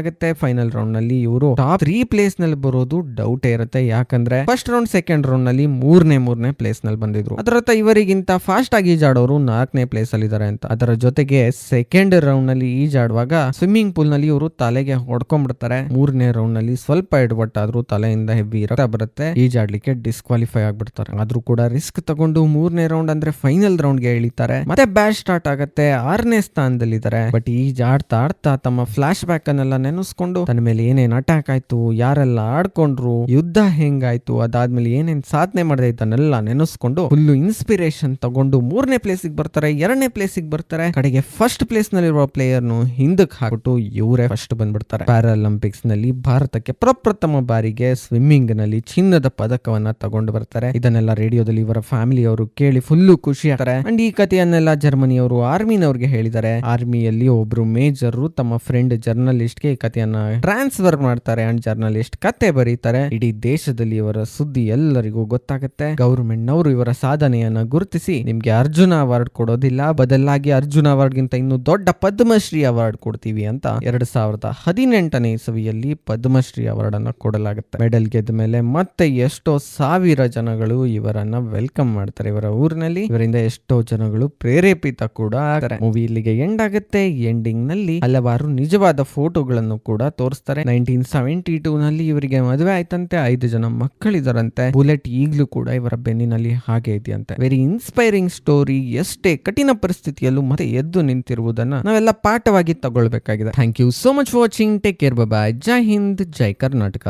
ಹೋಗಲಾಗುತ್ತೆ ಫೈನಲ್ ರೌಂಡ್ನಲ್ಲಿ ಇವರು ಟಾಪ್ ತ್ರೀ ಪ್ಲೇಸ್ನಲ್ಲಿ ಬರೋದು ಡೌಟ್ ಇರುತ್ತೆ. ಯಾಕಂದ್ರೆ ಫಸ್ಟ್ ರೌಂಡ್ ಸೆಕೆಂಡ್ ರೌಂಡ್ನಲ್ಲಿ ಮೂರನೇ ಮೂರನೇ ಪ್ಲೇಸ್ನಲ್ಲಿ ಬಂದಿದ್ರು. ಅದರ ಇವರಿಗಿಂತ ಫಾಸ್ಟ್ ಆಗಿ ಈಜಾಡೋರು ನಾಲ್ಕನೇ ಪ್ಲೇಸ್ ಅಲ್ಲಿ ಇದಾರೆ ಅಂತ. ಅದರ ಜೊತೆಗೆ ಸೆಕೆಂಡ್ ರೌಂಡ್ನಲ್ಲಿ ಈಜಾಡುವಾಗ ಸ್ವಿಮ್ಮಿಂಗ್ ಪೂಲ್ನಲ್ಲಿ ಇವರು ತಲೆಗೆ ಹೊಡ್ಕೊಂಡ್ಬಿಡ್ತಾರೆ. ಮೂರನೇ ರೌಂಡ್ನಲ್ಲಿ ಸ್ವಲ್ಪ ಎಡವಟ್ಟಾದ್ರೂ ತಲೆಯಿಂದ ಹೆವಿ ರಕ್ತ ಬರುತ್ತೆ. ಈಜಾಡ್ಲಿಕ್ಕೆ ಡಿಸ್ಕ್ವಾಲಿಫೈ ಆಗ್ಬಿಡ್ತಾರೆ. ಆದ್ರೂ ಕೂಡ ರಿಸ್ಕ್ ತಗೊಂಡು ಮೂರನೇ ರೌಂಡ್ ಅಂದ್ರೆ ಫೈನಲ್ ರೌಂಡ್ಗೆ ಇಳಿತಾರೆ ಮತ್ತೆ ಬ್ಯಾಚ್ ಸ್ಟಾರ್ಟ್ ಆಗುತ್ತೆ. ಆರನೇ ಸ್ಥಾನದಲ್ಲಿದ್ದಾರೆ. ಬಟ್ ಈಜಾಡ್ತಾ ಆಡ್ತಾ ತಮ್ಮ ಫ್ಲಾಶ್ ಬ್ಯಾಕ್ ಅನ್ನೆಲ್ಲ ನೆನೆಸ್ಕೊಂಡು ತನ್ನ ಮೇಲೆ ಏನೇನ್ ಅಟ್ಯಾಕ್ ಆಯ್ತು, ಯಾರೆಲ್ಲ ಆಡ್ಕೊಂಡ್ರು, ಯುದ್ಧ ಹೆಂಗಾಯ್ತು, ಅದಾದ್ಮೇಲೆ ಏನೇನ್ ಸಾಧನೆ ಮಾಡಿದೆ ಇದನ್ನೆಲ್ಲ ನೆನೆಸ್ಕೊಂಡು ಫುಲ್ ಇನ್ಸ್ಪಿರೇಷನ್ ತಗೊಂಡು ಮೂರನೇ ಪ್ಲೇಸಿಗೆ ಬರ್ತಾರೆ, ಎರಡನೇ ಪ್ಲೇಸಿಗೆ ಬರ್ತಾರೆ. ಕಡೆಗೆ ಫಸ್ಟ್ ಪ್ಲೇಸ್ ನಲ್ಲಿರುವ ಪ್ಲೇಯರ್ನು ಹಿಂದಕ್ಕೆ ಹಾಕ್ಬಿಟ್ಟು ಇವರೇ ಫಸ್ಟ್ ಬಂದ್ಬಿಡ್ತಾರೆ. ಪ್ಯಾರಾಲಿಂಪಿಕ್ಸ್ನಲ್ಲಿ ಭಾರತಕ್ಕೆ ಪ್ರಪ್ರಥಮ ಬಾರಿಗೆ ಸ್ವಿಮ್ಮಿಂಗ್ನಲ್ಲಿ ಚಿನ್ನದ ಪದಕವನ್ನ ತಗೊಂಡು ಬರ್ತಾರೆ. ಇದನ್ನೆಲ್ಲ ರೇಡಿಯೋದಲ್ಲಿ ಇವರ ಫ್ಯಾಮಿಲಿ ಅವರು ಕೇಳಿ ಫುಲ್ಲು ಖುಷಿ ಆಗ್ತಾರೆ. ಅಂಡ್ ಈ ಕಥೆಯನ್ನೆಲ್ಲ ಜರ್ಮನಿಯವರು ಆರ್ಮಿನವ್ರಿಗೆ ಹೇಳಿದ್ದಾರೆ. ಆರ್ಮಿಯಲ್ಲಿ ಒಬ್ರು ಮೇಜರ್ ತಮ್ಮ ಫ್ರೆಂಡ್ ಜರ್ನಲಿಸ್ಟ್ಗೆ ಕಥೆಯನ್ನ ಟ್ರಾನ್ಸ್ಫರ್ ಮಾಡ್ತಾರೆ ಅಂಡ್ ಜರ್ನಲಿಸ್ಟ್ ಕತೆ ಬರೀತಾರೆ. ಇಡೀ ದೇಶದಲ್ಲಿ ಇವರ ಸುದ್ದಿ ಎಲ್ಲರಿಗೂ ಗೊತ್ತಾಗುತ್ತೆ. ಗೌರ್ಮೆಂಟ್ ನವರು ಇವರ ಸಾಧನೆಯನ್ನ ಗುರುತಿಸಿ ನಿಮ್ಗೆ ಅರ್ಜುನ ಅವಾರ್ಡ್ ಕೊಡೋದಿಲ್ಲ. ಬದಲಾಗಿ ಅರ್ಜುನ ಅವಾರ್ಡ್ ಗಿಂತ ಇನ್ನು ದೊಡ್ಡ ಪದ್ಮಶ್ರೀ ಅವಾರ್ಡ್ ಕೊಡ್ತೀವಿ ಅಂತ ಎರಡ್ ಸಾವಿರದ ಹದಿನೆಂಟನೇ ಇಸವಿಯಲ್ಲಿ ಪದ್ಮಶ್ರೀ ಅವಾರ್ಡ್ ಅನ್ನ ಕೊಡಲಾಗುತ್ತೆ. ಮೆಡಲ್ ಗೆದ್ದ ಮೇಲೆ ಮತ್ತೆ ಎಷ್ಟೋ ಸಾವಿರ ಜನಗಳು ಇವರನ್ನ ವೆಲ್ಕಮ್ ಮಾಡ್ತಾರೆ ಇವರ ಊರಿನಲ್ಲಿ. ಇವರಿಂದ ಎಷ್ಟೋ ಜನಗಳು ಪ್ರೇರೇಪಿತ ಕೂಡ ಮೂವಿ ಇಲ್ಲಿಗೆ ಎಂಡ್ ಆಗುತ್ತೆ. ಎಂಡಿಂಗ್ನಲ್ಲಿ ಹಲವಾರು ನಿಜವಾದ ಫೋಟೋಗಳನ್ನು ಕೂಡ ತೋರಿಸ್ತಾರೆ. ನೈನ್ಟೀನ್ ಸೆವೆಂಟಿ ಟೂ ನಲ್ಲಿ ಇವರಿಗೆ ಮದುವೆ ಆಯ್ತಂತೆ. ಐದು ಜನ ಮಕ್ಕಳಿದಾರಂತೆ. ಬುಲೆಟ್ ಈಗಲೂ ಕೂಡ ಇವರ ಬೆನ್ನಿನಲ್ಲಿ ಹಾಗೆ ಇದೆಯಂತೆ. ವೆರಿ ಇನ್ಸ್ಪೈರಿಂಗ್ ಸ್ಟೋರಿ ಎಷ್ಟೇ ಕಠಿಣ ಪರಿಸ್ಥಿತಿಯಲ್ಲೂ ಮತ್ತೆ ಎದ್ದು ನಿಂತಿರುವುದನ್ನ ನಾವೆಲ್ಲ ಪಾಠವಾಗಿ ತಗೊಳ್ಬೇಕಾಗಿದೆ. Thank you so much watching take care bye Jai Hind Jai Karnataka